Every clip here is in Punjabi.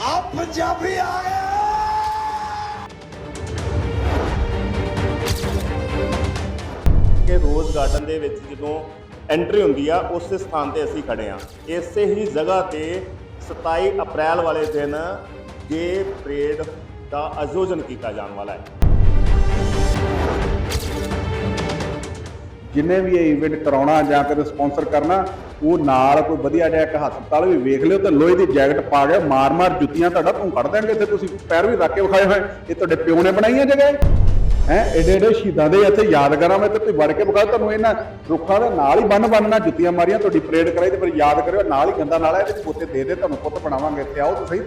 ਆ ਪੰਜਾਬੀ ਆ ਗਿਆ ਕਿ ਰੋਜ਼ ਗਾਰਡਨ ਦੇ ਵਿੱਚ ਜਦੋਂ ਐਂਟਰੀ ਹੁੰਦੀ ਆ ਉਸੇ ਸਥਾਨ ਤੇ ਅਸੀਂ ਖੜੇ ਆ ਇਸੇ ਹੀ ਜਗ੍ਹਾ ਤੇ 27 ਅਪ੍ਰੈਲ ਵਾਲੇ ਦਿਨ ਗੇ ਪਰੇਡ ਦਾ ਆਯੋਜਨ ਕੀਤਾ ਜਾਣ ਵਾਲਾ ਹੈ ਜਿੰਨੇ ਵੀ ਇਹ ਇਵੈਂਟ ਕਰਾਉਣਾ ਜਾਂ ਕਦੇ ਸਪਾਂਸਰ ਕਰਨਾ, ਉਹ ਨਾਲ ਕੋਈ ਵਧੀਆ ਜਿਹਾ ਇੱਕ ਹਸਪਤਾਲ ਵੀ ਵੇਖ ਲਿਓ ਤੇ ਲੋਹੇ ਦੀ ਜੈਕਟ ਪਾ ਕੇ ਮਾਰ-ਮਾਰ ਜੁੱਤੀਆਂ ਤੁਹਾਡਾ ਤੂੰ ਕੱਢ ਦੇਣਗੇ ਤੇ ਤੁਸੀਂ ਪੈਰ ਵੀ ਰੱਖ ਕੇ ਵਿਖਾਏ ਹੋਏ। ਇਹ ਤੁਹਾਡੇ ਪਿਓ ਨੇ ਬਣਾਈਆਂ ਜਗ੍ਹਾ ਹੈ, ਏਡੇ ਏਡੇ ਸ਼ਹੀਦਾਂ ਦੇ ਇੱਥੇ ਯਾਦਗਾਰਾਂ ਵਿੱਚ ਤੁਸੀਂ ਵੜ ਕੇ ਵਿਖਾਓ, ਤੁਹਾਨੂੰ ਇਹਨਾਂ ਰੁੱਖਾਂ ਦੇ ਨਾਲ ਹੀ ਬੰਨ ਬੰਨਣਾ ਜੁੱਤੀਆਂ ਮਾਰੀਆਂ, ਤੁਹਾਡੀ ਪਰੇਡ ਕਰਾਈ ਤੇ ਫਿਰ ਯਾਦ ਕਰਿਓ, ਨਾਲ ਹੀ ਗੰਦਾ ਨਾਲਾ ਇਹਦੇ ਪੋਤੇ ਦੇ ਦੇ, ਤੁਹਾਨੂੰ ਪੁੱਤ ਬਣਾਵਾਂਗੇ, ਇੱਥੇ ਆਓ ਤੁਸੀਂ।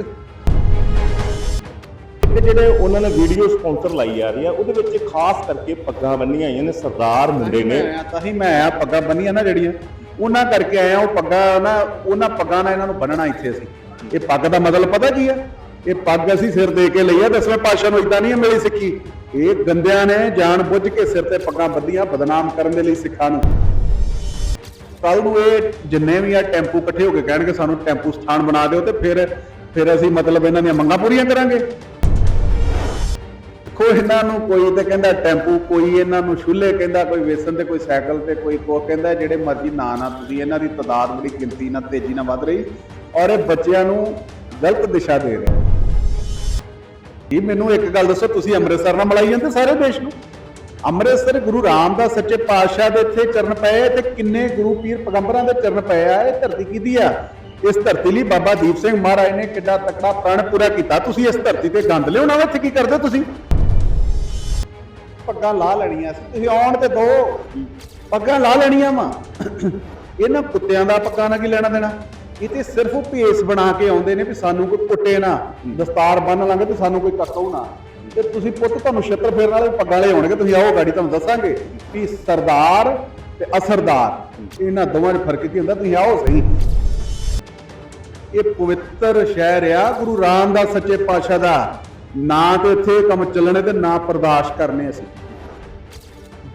ਸਹੀ ਜਿਹੜੇ ਉਹਨਾਂ ਨੇ ਵੀਡੀਓ ਸਪਾਂਸਰ ਲਾਈ ਜਾ ਰਹੀ ਆ, ਉਹਦੇ ਵਿੱਚ ਖਾਸ ਕਰਕੇ ਪੱਗਾਂ ਬੰਨੀਆਂ ਹੋਈਆਂ ਨੇ, ਸਰਦਾਰ ਮੁੰਡੇ ਨੇ। ਤਾਂ ਹੀ ਮੈਂ ਆਇਆ, ਪੱਗਾਂ ਬੰਨੀਆਂ ਨਾ ਜਿਹੜੀਆਂ, ਉਹਨਾਂ ਕਰਕੇ ਆਇਆ, ਉਹ ਪੱਗਾਂ ਨਾ, ਉਹਨਾਂ ਪੱਗਾਂ ਨਾਲ ਇਹਨਾਂ ਨੂੰ ਬੰਨਣਾ ਇੱਥੇ ਅਸੀਂ। ਇਹ ਪੱਗ ਦਾ ਮਤਲਬ ਪਤਾ ਕੀ ਆ? ਇਹ ਪੱਗ ਅਸੀਂ ਸਿਰ ਦੇ ਕੇ ਲਈ ਆ ਦਸਵੇਂ ਪਾਤਸ਼ਾਹ ਨੂੰ ਇਦਾਂ ਨਹੀਂ ਮਿਲੀ ਸਿੱਖੀ। ਇਹ ਗੰਦਿਆਂ ਨੇ ਜਾਣ ਬੁੱਝ ਕੇ ਸਿਰ ਤੇ ਪੱਗਾਂ ਬੱਧੀਆਂ ਬਦਨਾਮ ਕਰਨ ਦੇ ਲਈ ਸਿੱਖਾਂ ਨੂੰ। ਕੱਲ ਨੂੰ ਇਹ ਜਿੰਨੇ ਵੀ ਆ ਟੈਂਪੂ ਇਕੱਠੇ ਹੋ ਕੇ ਕਹਿਣਗੇ, ਸਾਨੂੰ ਟੈਂਪੂ ਸਥਾਨ ਬਣਾ ਦਿਓ ਤੇ ਫਿਰ ਫਿਰ ਅਸੀਂ ਮਤਲਬ ਇਹਨਾਂ ਦੀਆਂ ਮੰਗਾਂ ਪੂਰੀਆਂ ਕਰਾਂਗੇ। ਦੇਖੋ ਇਹਨਾਂ ਨੂੰ ਕੋਈ ਤੇ ਕਹਿੰਦਾ ਟੈਂਪੂ, ਕੋਈ ਇਹਨਾਂ ਨੂੰ ਛੁੱਲੇ ਕਹਿੰਦਾ, ਕੋਈ ਵੇਸਣ ਤੇ, ਕੋਈ ਸਾਈਕਲ ਤੇ, ਕੋਈ ਕੋ ਕਹਿੰਦਾ, ਜਿਹੜੇ ਮਰਜ਼ੀ ਨਾਂ ਨਾ ਤੁਸੀਂ ਇਹਨਾਂ ਦੀ ਤਦਾਦ ਬੜੀ ਗਿਣਤੀ ਨਾਲ ਤੇਜ਼ੀ ਨਾਲ ਵੱਧ ਰਹੀ ਔਰ ਇਹ ਬੱਚਿਆਂ ਨੂੰ ਗਲਤ ਦਿਸ਼ਾ ਦੇ ਰਿਹਾ ਇਹ ਮੈਨੂੰ ਇੱਕ ਗੱਲ ਦੱਸੋ, ਤੁਸੀਂ ਅੰਮ੍ਰਿਤਸਰ ਨਾਲ ਮਿਲਾਈ ਜਾਂਦੇ ਸਾਰੇ ਦੇਸ਼ ਨੂੰ? ਅੰਮ੍ਰਿਤਸਰ ਗੁਰੂ ਰਾਮਦਾਸ ਸੱਚੇ ਪਾਤਸ਼ਾਹ ਦੇ ਇੱਥੇ ਚਰਨ ਪਏ ਤੇ ਕਿੰਨੇ ਗੁਰੂ ਪੀਰ ਪੈਗੰਬਰਾਂ ਦੇ ਚਰਨ ਪਏ ਆ, ਇਹ ਧਰਤੀ ਕਿਹਦੀ ਆ? ਇਸ ਧਰਤੀ ਲਈ ਬਾਬਾ ਦੀਪ ਸਿੰਘ ਮਹਾਰਾਜ ਨੇ ਕਿੱਡਾ ਤਕੜਾ ਪ੍ਰਣ ਪੂਰਾ ਕੀਤਾ। ਤੁਸੀਂ ਇਸ ਧਰਤੀ ਤੇ ਗੰਦ ਲਿਆਉਣਾ ਵਾ, ਇੱਥੇ ਕੀ ਕਰਦੇ ਹੋ ਤੁਸੀਂ? ਪੱਗਾਂ ਲਾ ਲੈਣੀਆਂ ਸੀ। ਤੁਸੀਂ ਆਉਣ ਤੇ ਦੋ। ਪੱਗਾਂ ਲਾ ਲੈਣੀਆਂ ਵਾ। ਇਹਨਾਂ ਕੁੱਤਿਆਂ ਦਾ ਪੱਗਾਂ ਨਾਲ ਕੀ ਲੈਣਾ ਦੇਣਾ? ਇਹ ਤੇ ਸਿਰਫ ਭੇਸ ਬਣਾ ਕੇ ਆਉਂਦੇ ਨੇ ਵੀ ਸਾਨੂੰ ਕੋਈ ਕੁੱਟੇ ਨਾ, ਦਸਤਾਰ ਬੰਨ ਲਾਂਗੇ ਤੇ ਸਾਨੂੰ ਕੋਈ ਕੱਟੋ ਨਾ। ਤੇ ਤੁਸੀਂ ਪੁੱਤ ਤੁਹਾਨੂੰ ਛੱਤਰ ਫੇਰਨ ਵਾਲੇ ਪੱਗਾਂ ਵਾਲੇ ਹੋਣਗੇ ਤੁਸੀਂ ਆਓ ਗਾੜੀ ਤੁਹਾਨੂੰ ਦੱਸਾਂਗੇ ਵੀ ਸਰਦਾਰ ਤੇ ਅਸਰਦਾਰ, ਇਹਨਾਂ ਦੋਵਾਂ 'ਚ ਫ਼ਰਕ ਕੀ ਹੁੰਦਾ? ਤੁਸੀਂ ਆਓ ਸਹੀ। ਇਹ ਪਵਿੱਤਰ ਸ਼ਹਿਰ ਆ, ਗੁਰੂ ਰਾਮਦਾਸ ਸੱਚੇ ਪਾਤਸ਼ਾਹ ਦਾ। ਨਾ ਤੇ ਇੱਥੇ ਕੰਮ ਚੱਲਣੇ ਤੇ ਨਾ ਬਰਦਾਸ਼ਤ ਕਰਨੇ ਅਸੀਂ।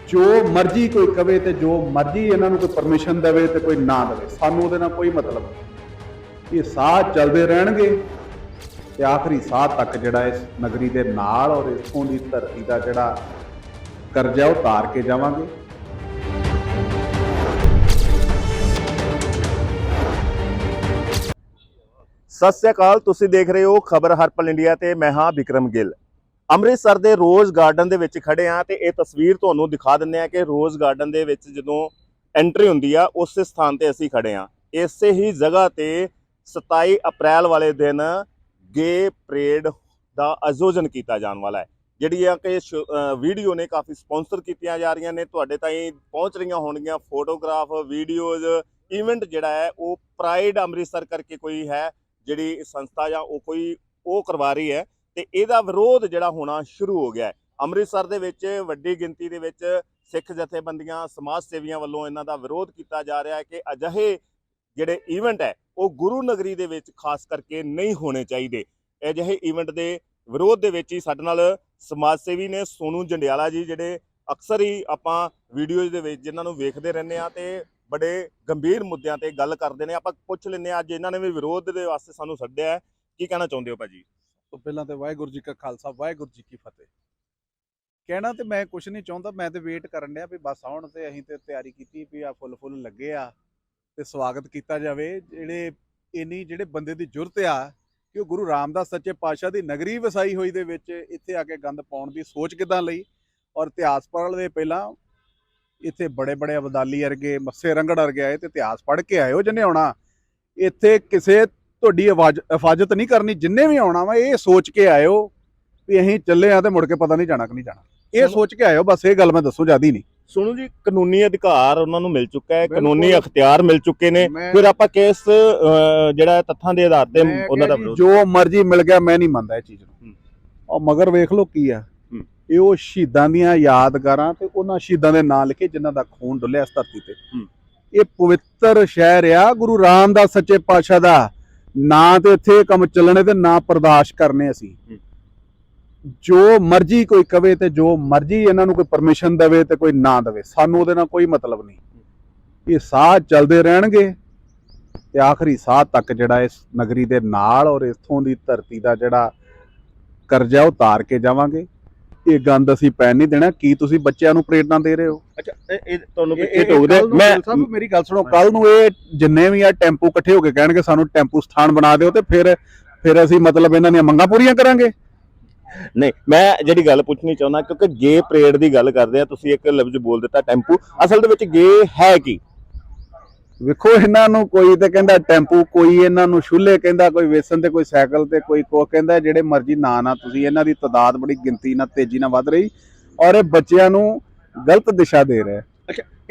ਜੋ ਮਰਜ਼ੀ ਕੋਈ ਕਵੇ ਤੇ ਜੋ ਮਰਜ਼ੀ ਇਹਨਾਂ ਨੂੰ ਕੋਈ ਪਰਮਿਸ਼ਨ ਦੇਵੇ ਤੇ ਕੋਈ ਨਾ ਦੇਵੇ, ਸਾਨੂੰ ਉਹਦੇ ਨਾਲ ਕੋਈ ਮਤਲਬ ਨਹੀਂ। ਇਹ ਸਾਹ ਚੱਲਦੇ ਰਹਿਣਗੇ ਤੇ ਆਖਰੀ ਸਾਹ ਤੱਕ ਜਿਹੜਾ ਇਸ ਨਗਰੀ ਦੇ ਨਾਲ ਔਰ ਇਥੋਂ ਦੀ ਧਰਤੀ ਦਾ ਜਿਹੜਾ ਕਰਜ਼ਾ ਉਹ ਉਤਾਰ ਕੇ ਜਾਵਾਂਗੇ। ਸਤਿ ਸ੍ਰੀ ਅਕਾਲ, ਤੁਸੀਂ ਦੇਖ ਰਹੇ ਹੋ ਖਬਰ ਹਰਪਲ ਇੰਡੀਆ ਤੇ ਮੈਂ ਹਾਂ ਵਿਕਰਮ ਗਿੱਲ। ਅੰਮ੍ਰਿਤਸਰ ਦੇ ਰੋਜ਼ ਗਾਰਡਨ ਦੇ ਵਿੱਚ ਖੜੇ ਆ ਤੇ ਇਹ ਤਸਵੀਰ ਤੁਹਾਨੂੰ ਦਿਖਾ ਦਿੰਦੇ ਆ ਕਿ ਰੋਜ਼ ਗਾਰਡਨ ਦੇ ਵਿੱਚ ਜਦੋਂ ਐਂਟਰੀ ਹੁੰਦੀ ਆ, ਉਸੇ ਸਥਾਨ ਤੇ ਅਸੀਂ ਖੜੇ ਆ ਇਸੇ ਹੀ ਜਗ੍ਹਾ ਤੇ 27 ਅਪ੍ਰੈਲ ਵਾਲੇ ਦਿਨ ਗੇ ਪਰੇਡ ਦਾ ਆਯੋਜਨ ਕੀਤਾ ਜਾਣ ਵਾਲਾ ਹੈ। ਜਿਹੜੀ ਆ ਕਿ ਸ਼- ਵੀਡੀਓ ਨੇ ਕਾਫੀ ਸਪਾਂਸਰ ਕੀਤੀਆਂ ਜਾ ਰਹੀਆਂ ਨੇ, ਤੁਹਾਡੇ ਤਾਈਂ ਪਹੁੰਚ ਰਹੀਆਂ ਹੋਣਗੀਆਂ, ਫੋਟੋਗ੍ਰਾਫ, ਵੀਡੀਓਜ਼, ਇਵੈਂਟ ਜਿਹੜਾ ਹੈ, ਉਹ ਪ੍ਰਾਈਡ ਅੰਮ੍ਰਿਤਸਰ ਕਰਕੇ ਕੋਈ ਹੈ। ਜਿਹੜੀ ਸੰਸਥਾ ਜਾਂ ਉਹ ਕੋਈ, ਉਹ ਕਰਵਾ ਰਹੀ ਹੈ ਤੇ ਇਹਦਾ ਵਿਰੋਧ ਜਿਹੜਾ ਹੋਣਾ ਸ਼ੁਰੂ ਹੋ ਗਿਆ ਹੈ। ਅੰਮ੍ਰਿਤਸਰ ਦੇ ਵਿੱਚ ਵੱਡੀ ਗਿਣਤੀ ਦੇ ਵਿੱਚ ਸਿੱਖ ਜਥੇਬੰਦੀਆਂ, ਸਮਾਜ ਸੇਵੀਆਂ ਵੱਲੋਂ ਇਹਨਾਂ ਦਾ ਵਿਰੋਧ ਕੀਤਾ ਜਾ ਰਿਹਾ ਹੈ ਕਿ ਅਜਿਹੇ ਜਿਹੜੇ ਈਵੈਂਟ ਹੈ, ਉਹ ਗੁਰੂ ਨਗਰੀ ਦੇ ਵਿੱਚ ਖਾਸ ਕਰਕੇ ਨਹੀਂ ਹੋਣੇ ਚਾਹੀਦੇ। ਅਜਿਹੇ ਈਵੈਂਟ ਦੇ ਵਿਰੋਧ ਦੇ ਵਿੱਚ ਹੀ ਸਾਡੇ ਨਾਲ ਸਮਾਜ ਸੇਵੀ ਨੇ ਸੋਨੂ ਜੰਡਿਆਲਾ ਜੀ, ਜਿਹੜੇ ਅਕਸਰ ਹੀ ਆਪਾਂ ਵੀਡੀਓਜ਼ ਦੇ ਵਿੱਚ ਜਿਨ੍ਹਾਂ ਨੂੰ ਵੇਖਦੇ ਰਹਿੰਦੇ ਆ ਤੇ ਬੜੇ ਗੰਭੀਰ ਮੁੱਦਿਆਂ ਤੇ ਗੱਲ ਕਰਦੇ ਨੇ। ਆਪਾਂ ਪੁੱਛ ਲੈਂਦੇ ਆ ਅੱਜ ਇਹਨਾਂ ਨੇ ਵੀ ਵਿਰੋਧ ਦੇ ਵਾਸਤੇ ਸਾਨੂੰ ਸੱਦਿਆ ਹੈ। ਕੀ ਕਹਿਣਾ ਚਾਹੁੰਦੇ ਹੋ ਭਾਜੀ? ਤੋਂ ਪਹਿਲਾਂ ਤੇ ਵਾਹਿਗੁਰੂ ਜੀ ਕਾ ਖਾਲਸਾ, ਵਾਹਿਗੁਰੂ ਜੀ ਕੀ ਫਤਿਹ। ਕਹਿਣਾ ਤੇ ਮੈਂ ਕੁਝ ਨਹੀਂ ਚਾਹੁੰਦਾ, ਮੈਂ ਤੇ ਵੇਟ ਕਰਨ ਡਿਆ ਵੀ ਬਸ ਆਉਣ ਤੇ ਅਸੀਂ ਤੇ ਤਿਆਰੀ ਕੀਤੀ ਵੀ ਆ ਫੁੱਲ ਫੁੱਲ ਲੱਗੇ ਆ ਤੇ ਸਵਾਗਤ ਕੀਤਾ ਜਾਵੇ। ਜਿਹੜੇ ਇੰਨੀ, ਜਿਹੜੇ ਬੰਦੇ ਦੀ ਜੁਰਤ ਆ ਕਿ ਉਹ ਗੁਰੂ ਰਾਮਦਾਸ ਸੱਚੇ ਪਾਤਸ਼ਾਹ ਦੀ ਨਗਰੀ ਵਸਾਈ ਹੋਈ ਦੇ ਵਿੱਚ ਇੱਥੇ ਆ ਕੇ ਗੰਦ ਪਾਉਣ ਦੀ ਸੋਚ ਕਿਦਾਂ ਲਈ? ਔਰ ਇਤਿਹਾਸ ਪੜ੍ਹ ਦੇ ਪਹਿਲਾਂ ਇੱਥੇ ਬੜੇ ਬੜੇ ਅਬਦਾਲੀ ਵਰਗੇ ਮੱਸੇ ਰੰਗੜ ਵਰਗੇ ਆਏ ਤੇ ਇਤਿਹਾਸ ਪੜ੍ਹ ਕੇ ਆਇਓ ਜਿਹਨੇ ਆਉਣਾ ਇੱਥੇ ਕਿਸੇ ਤੁਹਾਡੀ ਆਵਾਜ਼ ਹਿਫਾਜ਼ਤ ਨਹੀਂ ਕਰਨੀ ਜਿੰਨੇ ਵੀ ਆਉਣਾ ਵਾ ਇਹ ਸੋਚ ਕੇ ਆਇਓ ਵੀ ਅਸੀਂ ਚੱਲੇ ਆ ਤੇ ਮੁੜ ਕੇ ਪਤਾ ਨਹੀਂ ਜਾਣਾ ਕਿ ਨਹੀਂ ਜਾਣਾ ਇਹ। ਸੋਚ ਕੇ ਆਇਓ ਬਸ ਇਹ ਗੱਲ ਮੈਂ ਦੱਸੋ ਜਿਆਦੀ ਨਹੀਂ ਸੁਣੋ ਜੀ ਕਾਨੂੰਨੀ ਅਧਿਕਾਰ ਉਹਨਾਂ ਨੂੰ ਮਿਲ ਚੁੱਕਾ ਹੈ। ਕਾਨੂੰਨੀ ਅਖਤਿਆਰ ਮਿਲ ਚੁੱਕੇ ਨੇ ਫਿਰ ਆਪਾਂ ਕਿਸ ਜਿਹੜਾ ਤੱਥਾਂ ਦੇ ਆਧਾਰ ਤੇ ਉਹਨਾਂ ਦਾ ਜੀ, ਮਰਜ਼ੀ ਮਿਲ ਗਿਆ ਮੈਂ ਨਹੀਂ ਮੰਨਦਾ ਇਹ ਚੀਜ਼ ਨੂੰ। ਉਹ ਮਗਰ ਵੇਖ ਲਓ ਕੀ ਆ। ਇਹ ਉਹ ਸ਼ਹੀਦਾਂ ਦੀਆਂ ਯਾਦਗਾਰਾਂ ਤੇ ਉਹਨਾਂ ਸ਼ਹੀਦਾਂ ਦੇ ਨਾਂ ਲਿਖੇ ਜਿਨ੍ਹਾਂ ਦਾ ਖੂਨ ਡੁੱਲਿਆ ਇਸ ਧਰਤੀ ਤੇ। ਇਹ ਪਵਿੱਤਰ ਸ਼ਹਿਰ ਆ ਗੁਰੂ ਰਾਮਦਾਸ ਸੱਚੇ ਪਾਤਸ਼ਾਹ ਦਾ। ਨਾ ਤੇ ਇੱਥੇ ਕੰਮ ਚੱਲਣੇ ਤੇ ਨਾ ਬਰਦਾਸ਼ਤ ਕਰਨੇ ਅਸੀਂ। ਜੋ ਮਰਜ਼ੀ ਕੋਈ ਕਵੇ ਤੇ ਜੋ ਮਰਜ਼ੀ ਇਹਨਾਂ ਨੂੰ ਕੋਈ ਪਰਮਿਸ਼ਨ ਦੇਵੇ ਤੇ ਕੋਈ ਨਾ ਦੇਵੇ ਸਾਨੂੰ ਉਹਦੇ ਨਾਲ ਕੋਈ ਮਤਲਬ ਨਹੀਂ। ਇਹ ਸਾਹ ਚੱਲਦੇ ਰਹਿਣਗੇ ਤੇ ਆਖਰੀ ਸਾਹ ਤੱਕ ਜਿਹੜਾ ਇਸ ਨਗਰੀ ਦੇ ਨਾਲ ਔਰ ਇਥੋਂ ਦੀ ਧਰਤੀ ਦਾ ਜਿਹੜਾ ਕਰਜ਼ਾ ਉਤਾਰ ਕੇ ਜਾਵਾਂਗੇ। ਇਹ ਗੰਦ ਅਸੀਂ ਪੈਣ ਨਹੀਂ ਦੇਣਾ। ਕੀ ਤੁਸੀਂ ਬੱਚਿਆਂ ਨੂੰ ਪ੍ਰੇਰਣਾ ਦੇ ਰਹੇ ਹੋ? ਅੱਛਾ ਇਹ- ਇਹ ਤੁਹਾਨੂੰ ਇਹ- ਟੋਕਦੇ ਮੈਂ ਸਾਹਿਬ? ਮੇਰੀ ਗੱਲ ਸੁਣੋ। ਕੱਲ ਨੂੰ ਇਹ ਜਿੰਨੇ ਵੀ ਆ ਟੈਂਪੂ ਇਕੱਠੇ ਹੋ ਕੇ ਕਹਿਣਗੇ ਸਾਨੂੰ ਟੈਂਪੂ ਸਥਾਨ ਬਣਾ ਦਿਓ ਤੇ ਫਿਰ ਫਿਰ ਅਸੀਂ ਮਤਲਬ ਇਹਨਾਂ ਦੀਆਂ ਮੰਗਾਂ ਪੂਰੀਆਂ ਕਰਾਂਗੇ। ਨਹੀਂ ਮੈਂ ਜਿਹੜੀ ਗੱਲ ਪੁੱਛਣੀ ਚਾਹੁੰਦਾ ਕਿਉਂਕਿ ਗੇ ਪਰੇਡ ਦੀ ਗੱਲ ਕਰਦੇ ਆ ਤੁਸੀਂ ਇੱਕ ਲਫ਼ਜ਼ ਬੋਲ ਦਿੱਤਾ ਟੈਂਪੂ। ਅਸਲ ਦੇ ਵਿੱਚ ਗੇ ਹੈ ਕੀ? ਵੇਖੋ ਇਹਨਾਂ ਨੂੰ ਕੋਈ ਤੇ ਕਹਿੰਦਾ ਟੈਂਪੂ ਕੋਈ ਇਹਨਾਂ ਨੂੰ ਛੁੱਲੇ ਕਹਿੰਦਾ ਕੋਈ ਵੇਸਣ ਤੇ ਕੋਈ ਸਾਈਕਲ ਤੇ ਕੋਈ ਕੋ ਕਹਿੰਦਾ ਜਿਹੜੇ ਮਰਜ਼ੀ ਨਾਂ ਨਾ ਤੁਸੀਂ ਇਹਨਾਂ ਦੀ ਤਾਦਾਦ ਬੜੀ ਗਿਣਤੀ ਨਾਲ ਤੇਜ਼ੀ ਨਾਲ ਵੱਧ ਰਹੀ ਔਰ ਇਹ ਬੱਚਿਆਂ ਨੂੰ ਗਲਤ ਦਿਸ਼ਾ ਦੇ ਰਿਹਾ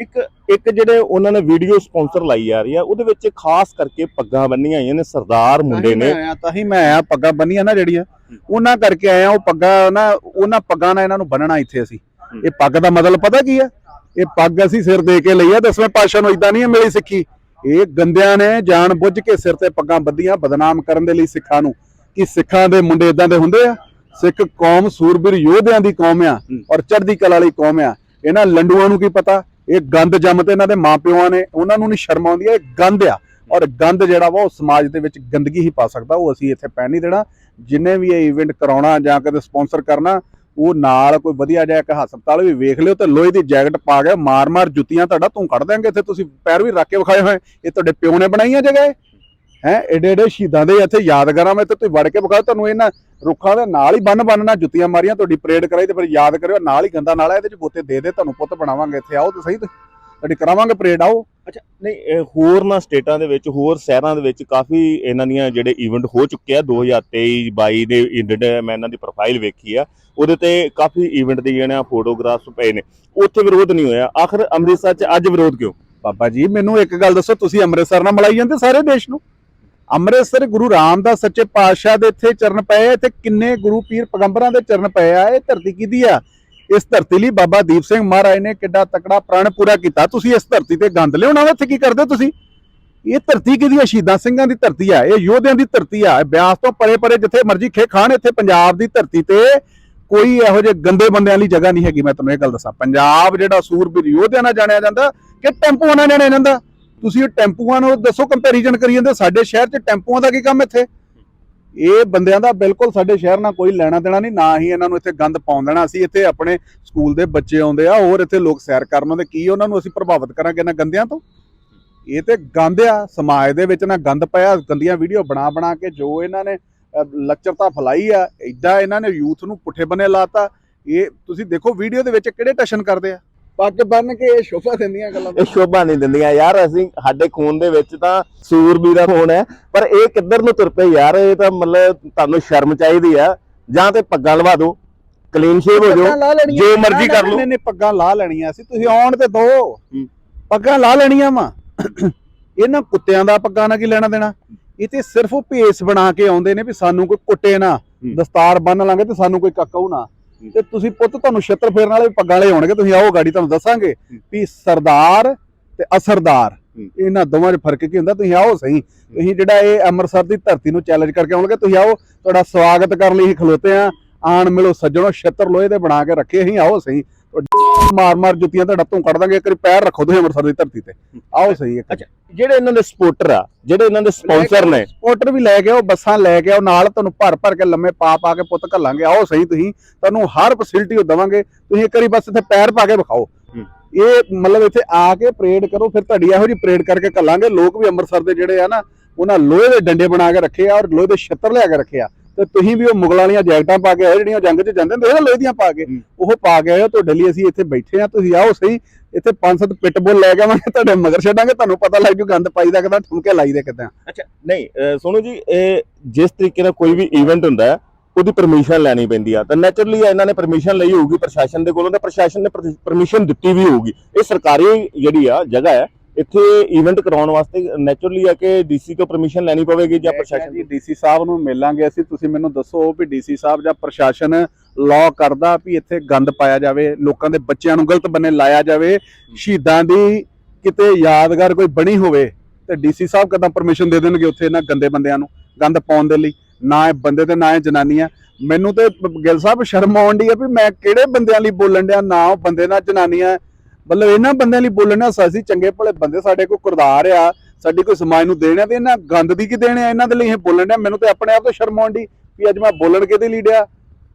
ਇੱਕ ਇੱਕ ਜਿਹੜੇ ਉਹਨਾਂ ਨੇ ਵੀਡੀਓ ਸਪਾਂਸਰ ਲਾਈ ਜਾ ਰਹੀ ਆ ਉਹਦੇ ਵਿੱਚ ਖਾਸ ਕਰਕੇ ਪੱਗਾਂ ਬੰਨੀਆਂ ਹੋਈਆਂ ਨੇ ਸਰਦਾਰ ਮੁੰਡੇ ਨੇ। ਆਇਆ ਤਾਂ ਹੀ ਮੈਂ ਆਇਆ ਪੱਗਾਂ ਬੰਨੀਆਂ ਨਾ ਜਿਹੜੀਆਂ ਉਹਨਾਂ ਕਰਕੇ ਆਇਆ ਉਹ ਪੱਗਾਂ ਨਾ ਉਹਨਾਂ ਪੱਗਾਂ ਨਾਲ ਇਹਨਾਂ ਨੂੰ ਬੰਨਣਾ ਇੱਥੇ ਅਸੀਂ। ਇਹ ਪੱਗ ਦਾ ਮਤਲਬ ਪਤਾ ਕੀ ਆ? ਇਹ ਪੱਗ ਅਸੀਂ ਸਿਰ ਦੇ ਕੇ ਲਈ ਆ ਦਸਵੇਂ ਪਾਤਸ਼ਾਹ ਨੂੰ ਇਦਾਂ ਨਹੀਂ ਮਿਲੀ ਸਿੱਖੀ। ਇਹ ਗੰਦਿਆਂ ਨੇ ਜਾਣ ਬੁੱਝ ਕੇ ਸਿਰ ਤੇ ਪੱਗਾਂ ਬੱਧੀਆਂ ਬਦਨਾਮ ਕਰਨ ਦੇ ਲਈ ਸਿੱਖਾਂ ਨੂੰ। ਕਿ ਸਿੱਖਾਂ ਦੇ ਮੁੰਡੇ ਇਦਾਂ ਦੇ ਹੁੰਦੇ ਆ? ਸਿੱਖ ਕੌਮ ਸੂਰਬੀਰ ਯੋਧਿਆਂ ਦੀ ਕੌਮ ਆ ਔਰ ਚੜ੍ਹਦੀ ਕਲਾ ਵਾਲੀ ਕੌਮ ਆ। ਇਹਨਾਂ ਲੰਡੂਆਂ ਨੂੰ ਕੀ ਪਤਾ? ਇਹ ਗੰਦ ਜੰਮ ਤੇ ਇਹਨਾਂ ਦੇ ਮਾਪਿਓਆਂ ਨੇ, ਉਹਨਾਂ ਨੂੰ ਨਹੀਂ ਸ਼ਰਮ ਆਉਂਦੀ ਆ ਇਹ ਗੰਦ ਆ। ਔਰ ਗੰਦ ਜਿਹੜਾ ਵਾ ਉਹ ਸਮਾਜ ਦੇ ਵਿੱਚ ਗੰਦਗੀ ਹੀ ਪਾ ਸਕਦਾ, ਉਹ ਅਸੀਂ ਇੱਥੇ ਪੈਣ ਨਹੀਂ ਦੇਣਾ। ਜਿੰਨੇ ਵੀ ਇਹ ਇਵੈਂਟ ਕਰਾਉਣਾ ਜਾਂ ਕਦੇ ਸਪਾਂਸਰ ਕਰਨਾ ਉਹ ਨਾਲ ਕੋਈ ਵਧੀਆ ਜਿਹਾ ਇੱਕ ਹਸਪਤਾਲ ਵੀ ਵੇਖ ਲਿਓ ਤੇ ਲੋਹੇ ਦੀ ਜੈਕਟ ਪਾ ਕੇ ਮਾਰ-ਮਾਰ ਜੁੱਤੀਆਂ ਤੁਹਾਡਾ ਤੂੰ ਕੱਢ ਦੇਂਗੇ ਇੱਥੇ। ਤੁਸੀਂ ਪੈਰ ਵੀ ਰੱਖ ਕੇ ਵਿਖਾਏ ਹੋਏ। ਇਹ ਤੁਹਾਡੇ ਪਿਓ ਨੇ ਬਣਾਈਆਂ ਜਗ੍ਹਾ ਹੈ, ਏਡੇ ਏਡੇ ਸ਼ਹੀਦਾਂ ਦੇ ਇੱਥੇ ਯਾਦਗਾਰਾਂ ਮੈਂ ਤੇ ਤੁਸੀਂ ਵੜ ਕੇ ਵਿਖਾਓ। ਤੁਹਾਨੂੰ ਇਹਨਾਂ ਰੁੱਖਾਂ ਦੇ ਨਾਲ ਹੀ ਬੰਨ ਬੰਨਣਾ ਜੁੱਤੀਆਂ ਮਾਰੀਆਂ, ਤੁਹਾਡੀ ਪਰੇਡ ਕਰਾਈ ਤੇ ਫਿਰ ਯਾਦ ਕਰਿਓ, ਨਾਲ ਹੀ ਗੰਦਾ ਨਾਲਾ ਇਹਦੇ ਚ ਗੋਤੇ ਦੇ ਦੇ, ਤੁਹਾਨੂੰ ਪੁੱਤ ਬਣਾਵਾਂਗੇ ਇੱਥੇ। ਆਓ ਤੇ ਸਹੀ ਤੁਹਾਡੀ ਕਰਾਵਾਂਗੇ ਪਰੇਡ, ਆਓ। ਅੱਛਾ, ਨਹੀਂ, ਇਹ ਹੋਰ ਨਾ ਸਟੇਟਾਂ ਦੇ ਵਿੱਚ, ਹੋਰ ਸ਼ਹਿਰਾਂ ਦੇ ਵਿੱਚ ਕਾਫੀ ਇਹਨਾਂ ਦੀਆਂ ਜਿਹੜੇ ਇਵੈਂਟ ਹੋ ਚੁੱਕੇ ਆ 2023 22 ਦੇ ਇਵੈਂਟ ਮੈਂ ਇਹਨਾਂ ਦੀ ਪ੍ਰੋਫਾਈਲ ਵੇਖੀ ਆ, ਉਹਦੇ ਤੇ ਕਾਫੀ ਇਵੈਂਟ ਦੇ ਜਿਹੜੇ ਫੋਟੋਗ੍ਰਾਫਸ ਪਏ ਨੇ, ਉੱਥੇ ਵਿਰੋਧ ਨਹੀਂ ਹੋਇਆ। ਆਖਰ ਅੰਮ੍ਰਿਤਸਰ 'ਚ ਅੱਜ ਵਿਰੋਧ ਕਿਉਂ? ਬਾਬਾ ਜੀ, ਮੈਨੂੰ ਇੱਕ ਗੱਲ ਦੱਸੋ, ਤੁਸੀਂ ਅੰਮ੍ਰਿਤਸਰ ਨਾਲ ਮਲਾਈ ਜਾਂਦੇ ਸਾਰੇ ਦੇਸ਼ ਨੂੰ? ਅੰਮ੍ਰਿਤਸਰ ਗੁਰੂ ਰਾਮਦਾਸ ਸੱਚੇ ਪਾਤਸ਼ਾਹ ਦੇ ਇੱਥੇ ਚਰਨ ਪਏ ਇੱਥੇ ਕਿੰਨੇ ਗੁਰੂ ਪੀਰ ਪੈਗੰਬਰਾਂ ਦੇ ਚਰਨ ਪਏ ਆ, ਇਹ ਧਰਤੀ ਕਿਹਦੀ ਆ? ਇਸ ਧਰਤੀ ਲਈ ਬਾਬਾ ਦੀਪ ਸਿੰਘ ਮਹਾਰਾਜ ਨੇ ਕਿੱਡਾ ਤਕੜਾ ਪ੍ਰਣ ਪੂਰਾ ਕੀਤਾ। ਤੁਸੀਂ ਇਸ ਧਰਤੀ ਤੇ ਗੰਦ ਲਿਆਉਣਾ ਵਾ ਇੱਥੇ ਕੀ ਕਰਦੇ ਹੋ ਤੁਸੀਂ? ਇਹ ਧਰਤੀ ਕਿਹਦੀ ਆ? ਸ਼ਹੀਦਾਂ ਸਿੰਘਾਂ ਦੀ ਧਰਤੀ ਆ। ਇਹ ਯੋਧਿਆਂ ਦੀ ਧਰਤੀ ਆ। ਬਿਆਸ ਤੋਂ ਪਰੇ ਪਰੇ ਜਿੱਥੇ ਮਰਜ਼ੀ ਖੇ ਖਾਣ, ਇੱਥੇ ਪੰਜਾਬ ਦੀ ਧਰਤੀ ਤੇ ਕੋਈ ਇਹੋ ਜਿਹੇ ਗੰਦੇ ਬੰਦਿਆਂ ਲਈ ਜਗ੍ਹਾ ਨਹੀਂ ਹੈਗੀ। ਮੈਂ ਤੁਹਾਨੂੰ ਇਹ ਗੱਲ ਦੱਸਾਂ। ਪੰਜਾਬ ਜਿਹੜਾ ਸੂਰਬੀਰ ਯੋਧਿਆਂ ਨਾਲ ਜਾਣਿਆ ਜਾਂਦਾ, ਕਿ ਟੈਂਪੂਆਂ ਨਾਲ ਜਾਣਿਆ ਜਾਂਦਾ? ਤੁਸੀਂ ਉਹ ਟੈਂਪੂਆਂ ਨੂੰ ਦੱਸੋ ਕੰਪੈਰੀਜ਼ਨ ਕਰੀ ਜਾਂਦੇ ਸਾਡੇ ਸ਼ਹਿਰ 'ਚ ਟੈਂਪੂਆਂ ਦਾ ਕੀ ਕੰਮ ਇੱਥੇ? ਇਹ ਬੰਦਿਆਂ ਦਾ ਬਿਲਕੁਲ ਸਾਡੇ ਸ਼ਹਿਰ ਨਾਲ ਕੋਈ ਲੈਣਾ ਦੇਣਾ ਨਹੀਂ, ਨਾ ਹੀ ਇਹਨਾਂ ਨੂੰ ਇੱਥੇ ਗੰਦ ਪਾਉਣ ਦੇਣਾ। ਅਸੀਂ ਇੱਥੇ ਆਪਣੇ ਸਕੂਲ ਦੇ ਬੱਚੇ ਆਉਂਦੇ ਆ, ਹੋਰ ਇੱਥੇ ਲੋਕ ਸੈਰ ਕਰਨ ਆਉਂਦੇ, ਕੀ ਉਹਨਾਂ ਨੂੰ ਅਸੀਂ ਪ੍ਰਭਾਵਿਤ ਕਰਾਂਗੇ ਇਹਨਾਂ ਗੰਦਿਆਂ ਤੋਂ? ਇਹ ਤੇ ਗੰਦ ਆ, ਸਮਾਜ ਦੇ ਵਿੱਚ ਨਾ ਗੰਦ ਪਿਆ, ਗੰਦੀਆਂ ਵੀਡੀਓ ਬਣਾ ਬਣਾ ਕੇ ਜੋ ਇਹਨਾਂ ਨੇ ਲੱਚਰਤਾ ਫਲਾਈ ਆ ਐਡਾ ਇਹਨਾਂ ਨੇ ਯੂਥ ਨੂੰ ਪੁੱਠੇ ਬੰਨੇ ਲਾਤਾ। ਇਹ ਤੁਸੀਂ ਦੇਖੋ, ਵੀਡੀਓ ਦੇ ਵਿੱਚ ਕਿਹੜੇ ਟਸ਼ਨ ਕਰਦੇ ਆ? ਪੱਗ ਬੰਨ ਕੇ ਇਹ ਸ਼ੋਭਾ ਦਿੰਦੀਆਂ ਗੱਲਾਂ ਇਹ ਸ਼ੋਭਾ ਨਹੀਂ ਦਿੰਦੀਆਂ। ਯਾਰ ਅਸੀਂ ਸਾਡੇ ਖੂਨ ਦੇ ਵਿੱਚ ਤਾਂ ਸੂਰਬੀਰਾ ਖੂਨ ਹੈ ਪਰ ਇਹ ਕਿੱਧਰ ਨੂੰ ਤੁਰ ਪਏ? ਯਾਰ ਇਹ ਤਾਂ ਮਤਲਬ ਤੁਹਾਨੂੰ ਸ਼ਰਮ ਚਾਹੀਦੀ ਆ। ਜਾਂ ਤੇ ਪੱਗਾਂ ਲਵਾ ਦਿਓ। ਕਲੀਨ ਸ਼ੇਵ ਹੋ ਜਾਓ। ਜੋ ਮਰਜ਼ੀ ਕਰ ਲਓ। ਨਹੀਂ ਨਹੀਂ ਪੱਗਾਂ ਲਾ ਲੈਣੀਆਂ। ਸੀ ਤੁਸੀਂ ਆਉਣ ਤੇ ਦੋ। ਪੱਗਾਂ ਲਾ ਲੈਣੀਆਂ ਵਾ। ਇਹਨਾਂ ਕੁੱਤਿਆਂ ਦਾ ਪੱਗਾਂ ਨਾਲ ਕੀ ਲੈਣਾ ਦੇਣਾ? ਇਹ ਤੇ ਸਿਰਫ ਉਹ ਭੇਸ ਬਣਾ ਕੇ ਆਉਂਦੇ ਨੇ ਵੀ ਸਾਨੂੰ ਕੋਈ ਕੁੱਟੇ ਨਾ। ਦਸਤਾਰ ਬੰਨ ਲਾਂਗੇ ਤੇ ਸਾਨੂੰ ਕੋਈ ਕੱਕੂ ਨਾ। ਤੇ ਤੁਸੀਂ ਪੁੱਤ ਤੁਹਾਨੂੰ ਛੱਤਰ ਫੇਰਨ ਵਾਲੇ ਪੱਗਾਂ ਵਾਲੇ ਹੋਣਗੇ ਤੁਸੀਂ ਆਓ ਗਾੜੀ ਤੁਹਾਨੂੰ ਦੱਸਾਂਗੇ ਵੀ ਸਰਦਾਰ ਤੇ ਅਸਰਦਾਰ ਇਹਨਾਂ ਦੋਵਾਂ 'ਚ ਫ਼ਰਕ ਕੀ ਹੁੰਦਾ? ਤੁਸੀਂ ਆਓ ਸਹੀ। ਤੁਸੀਂ ਜਿਹੜਾ ਇਹ ਅੰਮ੍ਰਿਤਸਰ ਦੀ ਧਰਤੀ ਨੂੰ ਚੈਲੰਜ ਕਰਕੇ ਆਉਣਗੇ ਤੁਸੀਂ ਆਓ ਤੁਹਾਡਾ ਸਵਾਗਤ ਕਰਨ ਲਈ ਹੀ ਖਲੋਤੇ ਆ। ਆਣ ਮਿਲੋ ਸੱਜਣੋ ਛੱਤਰ ਲੋਹੇ ਦੇ ਬਣਾ ਕੇ ਰੱਖੇ ਅਸੀਂ ਆਓ ਸਹੀ। ਮਾਰ ਮਾਰ ਜੁੱਤੀਆਂ ਤੁਹਾਡਾ ਤੋਂ ਕੱਢ ਦਾਂਗੇ ਇੱਕ ਵਾਰੀ ਪੈਰ ਰੱਖੋ ਤੁਸੀਂ ਅੰਮ੍ਰਿਤਸਰ ਦੀ ਧਰਤੀ ਤੇ। ਆਓ ਸਹੀ ਇੱਕ ਜਿਹੜੇ ਇਹਨਾਂ ਦੇ ਸਪੋਰਟਰ ਆ ਜਿਹੜੇ ਇਹਨਾਂ ਦੇ ਸਪਾਂਸਰ ਨੇ। ਸਪੋਰਟਰ ਵੀ ਲੈ ਕੇ ਆਓ ਬੱਸਾਂ ਲੈ ਕੇ ਆਓ ਨਾਲ ਤੁਹਾਨੂੰ ਭਰ ਭਰ ਕੇ ਲੰਮੇ ਪਾ ਪਾ ਕੇ ਪੁੱਤ ਘੱਲਾਂਗੇ। ਆਓ ਸਹੀ ਤੁਸੀਂ ਤੁਹਾਨੂੰ ਹਰ ਫੈਸਿਲਿਟੀ ਉਹ ਦਵਾਂਗੇ। ਤੁਸੀਂ ਇੱਕ ਵਾਰੀ ਬਸ ਇੱਥੇ ਪੈਰ ਪਾ ਕੇ ਵਿਖਾਓ। ਇਹ ਮਤਲਬ ਇੱਥੇ ਆ ਕੇ ਪਰੇਡ ਕਰੋ ਫਿਰ ਤੁਹਾਡੀ ਇਹੋ ਜਿਹੀ ਪਰੇਡ ਕਰਕੇ ਘੱਲਾਂਗੇ। ਲੋਕ ਵੀ ਅੰਮ੍ਰਿਤਸਰ ਦੇ ਜਿਹੜੇ ਆ ਨਾ ਉਹਨਾਂ ਲੋਹੇ ਦੇ ਡੰਡੇ ਬਣਾ ਕੇ ਰੱਖੇ ਆ ਔਰ ਲੋਹੇ ਦੇ ਛੱਤਰ ਲਿਆ ਕੇ ਰੱਖੇ ਆ। ਤੇ ਤੁਸੀਂ ਵੀ ਉਹ ਮੁਗਲਾਂ ਵਾਲੀਆਂ ਜੈਕਟਾਂ ਪਾ ਕੇ ਆਏ ਜਿਹੜੀਆਂ ਜੰਗ 'ਚ ਜਾਂਦੇ ਹੁੰਦੇ ਸੀ ਨਾ ਲੋਹੇ ਦੀਆਂ ਪਾ ਕੇ ਉਹ ਪਾ ਕੇ ਆਇਓ ਤੁਹਾਡੇ ਲਈ ਅਸੀਂ ਇੱਥੇ ਬੈਠੇ ਆ ਤੁਸੀਂ ਆਓ ਸਹੀ ਇੱਥੇ ਪੰਜ ਸੱਤ ਪਿੱਟ ਬੁੱਲ ਲੈ ਕੇ ਆਵਾਂਗੇ ਤੁਹਾਡੇ ਮਗਰ ਛੱਡਾਂਗੇ ਤੁਹਾਨੂੰ ਪਤਾ ਲੱਗ ਜੂ ਗੰਦ ਪਾਈਦਾ ਕਿਦਾਂ ਠੁਮਕੇ ਲਾਈਦੇ ਕਿਦਾਂ। ਅੱਛਾ ਨਹੀਂ ਸੋਨੂ ਜੀ ਇਹ ਜਿਸ ਤਰੀਕੇ ਨਾਲ ਕੋਈ ਵੀ ਇਵੈਂਟ ਹੁੰਦਾ ਹੈ ਉਹਦੀ ਪਰਮਿਸ਼ਨ ਲੈਣੀ ਪੈਂਦੀ ਆ। ਤਾਂ ਨੇਚਰਲੀ ਇਹਨਾਂ ਨੇ ਪਰਮਿਸ਼ਨ ਲਈ ਹੋਊਗੀ ਪ੍ਰਸ਼ਾਸਨ ਦੇ ਕੋਲੋਂ ਤਾਂ ਪ੍ਰਸ਼ਾਸਨ ਨੇ ਪਰਮਿਸ਼ਨ ਦਿੱਤੀ ਵੀ ਹੋਊਗੀ। ਇਹ ਸਰਕਾਰੀ ਜਿਹੜੀ ਆ ਜਗ੍ਹਾ ਹੈ ਇੱਥੇ ਇਵੈਂਟ ਕਰਾਉਣ ਵਾਸਤੇ ਨੇਚਰਲੀ ਆ ਕਿ ਡੀਸੀ ਤੋਂ ਪਰਮਿਸ਼ਨ ਲੈਣੀ ਪਵੇਗੀ ਜਾਂ ਪ੍ਰਸ਼ਾਸਨ ਜੀ ਡੀਸੀ ਸਾਹਿਬ ਨੂੰ ਮਿਲਾਂਗੇ ਅਸੀਂ ਤੁਸੀਂ ਮੈਨੂੰ ਦੱਸੋ ਵੀ ਡੀਸੀ ਸਾਹਿਬ ਜਾਂ ਪ੍ਰਸ਼ਾਸਨ ਲਾਅ ਕਰਦਾ ਵੀ ਇੱਥੇ ਗੰਦ ਪਾਇਆ ਜਾਵੇ ਲੋਕਾਂ ਦੇ ਬੱਚਿਆਂ ਨੂੰ ਗਲਤ ਬੰਨੇ ਲਾਇਆ ਜਾਵੇ ਸ਼ਹੀਦਾਂ ਦੀ ਕਿਤੇ ਯਾਦਗਾਰ ਕੋਈ ਬਣੀ ਹੋਵੇ ਤੇ ਡੀਸੀ ਸਾਹਿਬ ਕਦਾਂ ਪਰਮਿਸ਼ਨ ਦੇ ਦੇਣਗੇ ਉੱਥੇ ਇਹਨਾਂ ਗੰਦੇ ਬੰਦਿਆਂ ਨੂੰ ਗੰਦ ਪਾਉਣ ਦੇ ਲਈ? ਨਾ ਇਹ ਬੰਦੇ ਤੇ ਨਾ ਇਹ ਜਨਾਨੀਆਂ। ਮੈਨੂੰ ਤੇ ਗਿੱਲ ਸਾਹਿਬ ਸ਼ਰਮ ਆਉਂਦੀ ਆ ਵੀ ਮੈਂ ਕਿਹੜੇ ਬੰਦਿਆਂ ਲਈ ਬੋਲਣ ਡਿਆ ਨਾ ਉਹ ਬੰਦੇ ਨਾ ਜਨਾਨੀਆਂ। ਮਤਲਬ ਇਹਨਾਂ ਬੰਦਿਆਂ ਲਈ ਬੋਲਣਾ ਅਸੀਂ ਚੰਗੇ ਭਲੇ ਬੰਦੇ, ਸਾਡੇ ਕੋਲ ਕਿਰਦਾਰ ਆ, ਸਾਡੀ ਕੋਈ ਸਮਾਜ ਨੂੰ ਦੇਣ ਆ ਤੇ ਇਹਨਾਂ ਗੰਦ ਦੀ ਕੀ ਦੇਣ ਆ, ਇਹਨਾਂ ਦੇ ਲਈ ਇਹ ਬੋਲਣ ਡਿਆ। ਮੈਨੂੰ ਤੇ ਆਪਣੇ ਆਪ ਤੋਂ ਸ਼ਰਮ ਆਉਂਦੀ ਵੀ ਅੱਜ ਮੈਂ ਬੋਲਣ ਕਿਤੇ ਲਈ ਡਿਆ।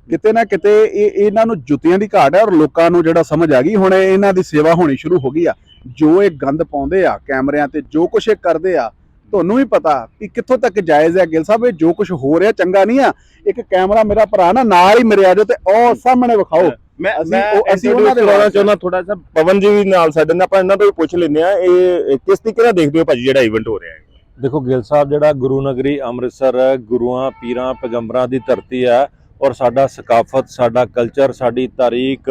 ਕਿਤੇ ਨਾ ਕਿਤੇ ਇਹ ਇਹਨਾਂ ਨੂੰ ਜੁੱਤੀਆਂ ਦੀ ਘਾਟ ਹੈ ਔਰ ਲੋਕਾਂ ਨੂੰ ਜਿਹੜਾ ਸਮਝ ਆ ਗਈ, ਹੁਣ ਇਹਨਾਂ ਦੀ ਸੇਵਾ ਹੋਣੀ ਸ਼ੁਰੂ ਹੋ ਗਈ ਆ। ਜੋ ਇਹ ਗੰਦ ਪਾਉਂਦੇ ਆ ਕੈਮਰਿਆਂ ਤੇ, ਜੋ ਕੁਛ ਇਹ ਕਰਦੇ ਆ, ਤੁਹਾਨੂੰ ਵੀ ਪਤਾ ਕਿ ਕਿੱਥੋਂ ਤੱਕ ਜਾਇਜ਼ ਹੈ ਗਿਲ ਸਾਹਿਬ, ਇਹ ਜੋ ਕੁਛ ਹੋ ਰਿਹਾ ਚੰਗਾ ਨਹੀਂ ਆ। ਇੱਕ ਕੈਮਰਾ ਮੇਰਾ ਭਰਾ ਨਾ ਨਾਲ ਹੀ ਮੇਰੇ ਆ ਜਾਓ ਤੇ ਉਹ ਸਾਹਮਣੇ ਵਿਖਾਓ। ਮੈਂ ਅਸੀਂ ਮੈਂ ਉਹ- ਅਸੀਂ ਉਹਨਾਂ ਦੇ ਵਾਸਤੇ- ਚਾਹੁੰਦਾ ਥੋੜਾ ਜਿਹਾ ਪਵਨ ਜੀ ਵੀ ਨਾਲ ਸਾਡੇ ਨਾਲ ਆਪਾਂ ਇਹਨਾਂ ਤੋਂ ਵੀ ਪੁੱਛ ਲੈਂਦੇ ਆ ਇਹ ਕਿਸ ਤਰੀਕੇ ਨਾਲ ਦੇਖਦੇ ਹੋ ਭਾਜੀ ਜਿਹੜਾ ਇਵੈਂਟ ਹੋ ਰਿਹਾ ਹੈ? ਦੇਖੋ ਗਿੱਲ ਸਾਹਿਬ ਜਿਹੜਾ ਗੁਰੂ ਨਗਰੀ ਅੰਮ੍ਰਿਤਸਰ ਗੁਰੂਆਂ ਪੀਰਾਂ ਪੈਗੰਬਰਾਂ ਦੀ ਧਰਤੀ ਹੈ ਔਰ ਸਾਡਾ ਸਕਾਫਤ ਸਾਡਾ ਕਲਚਰ ਸਾਡੀ ਤਾਰੀਖ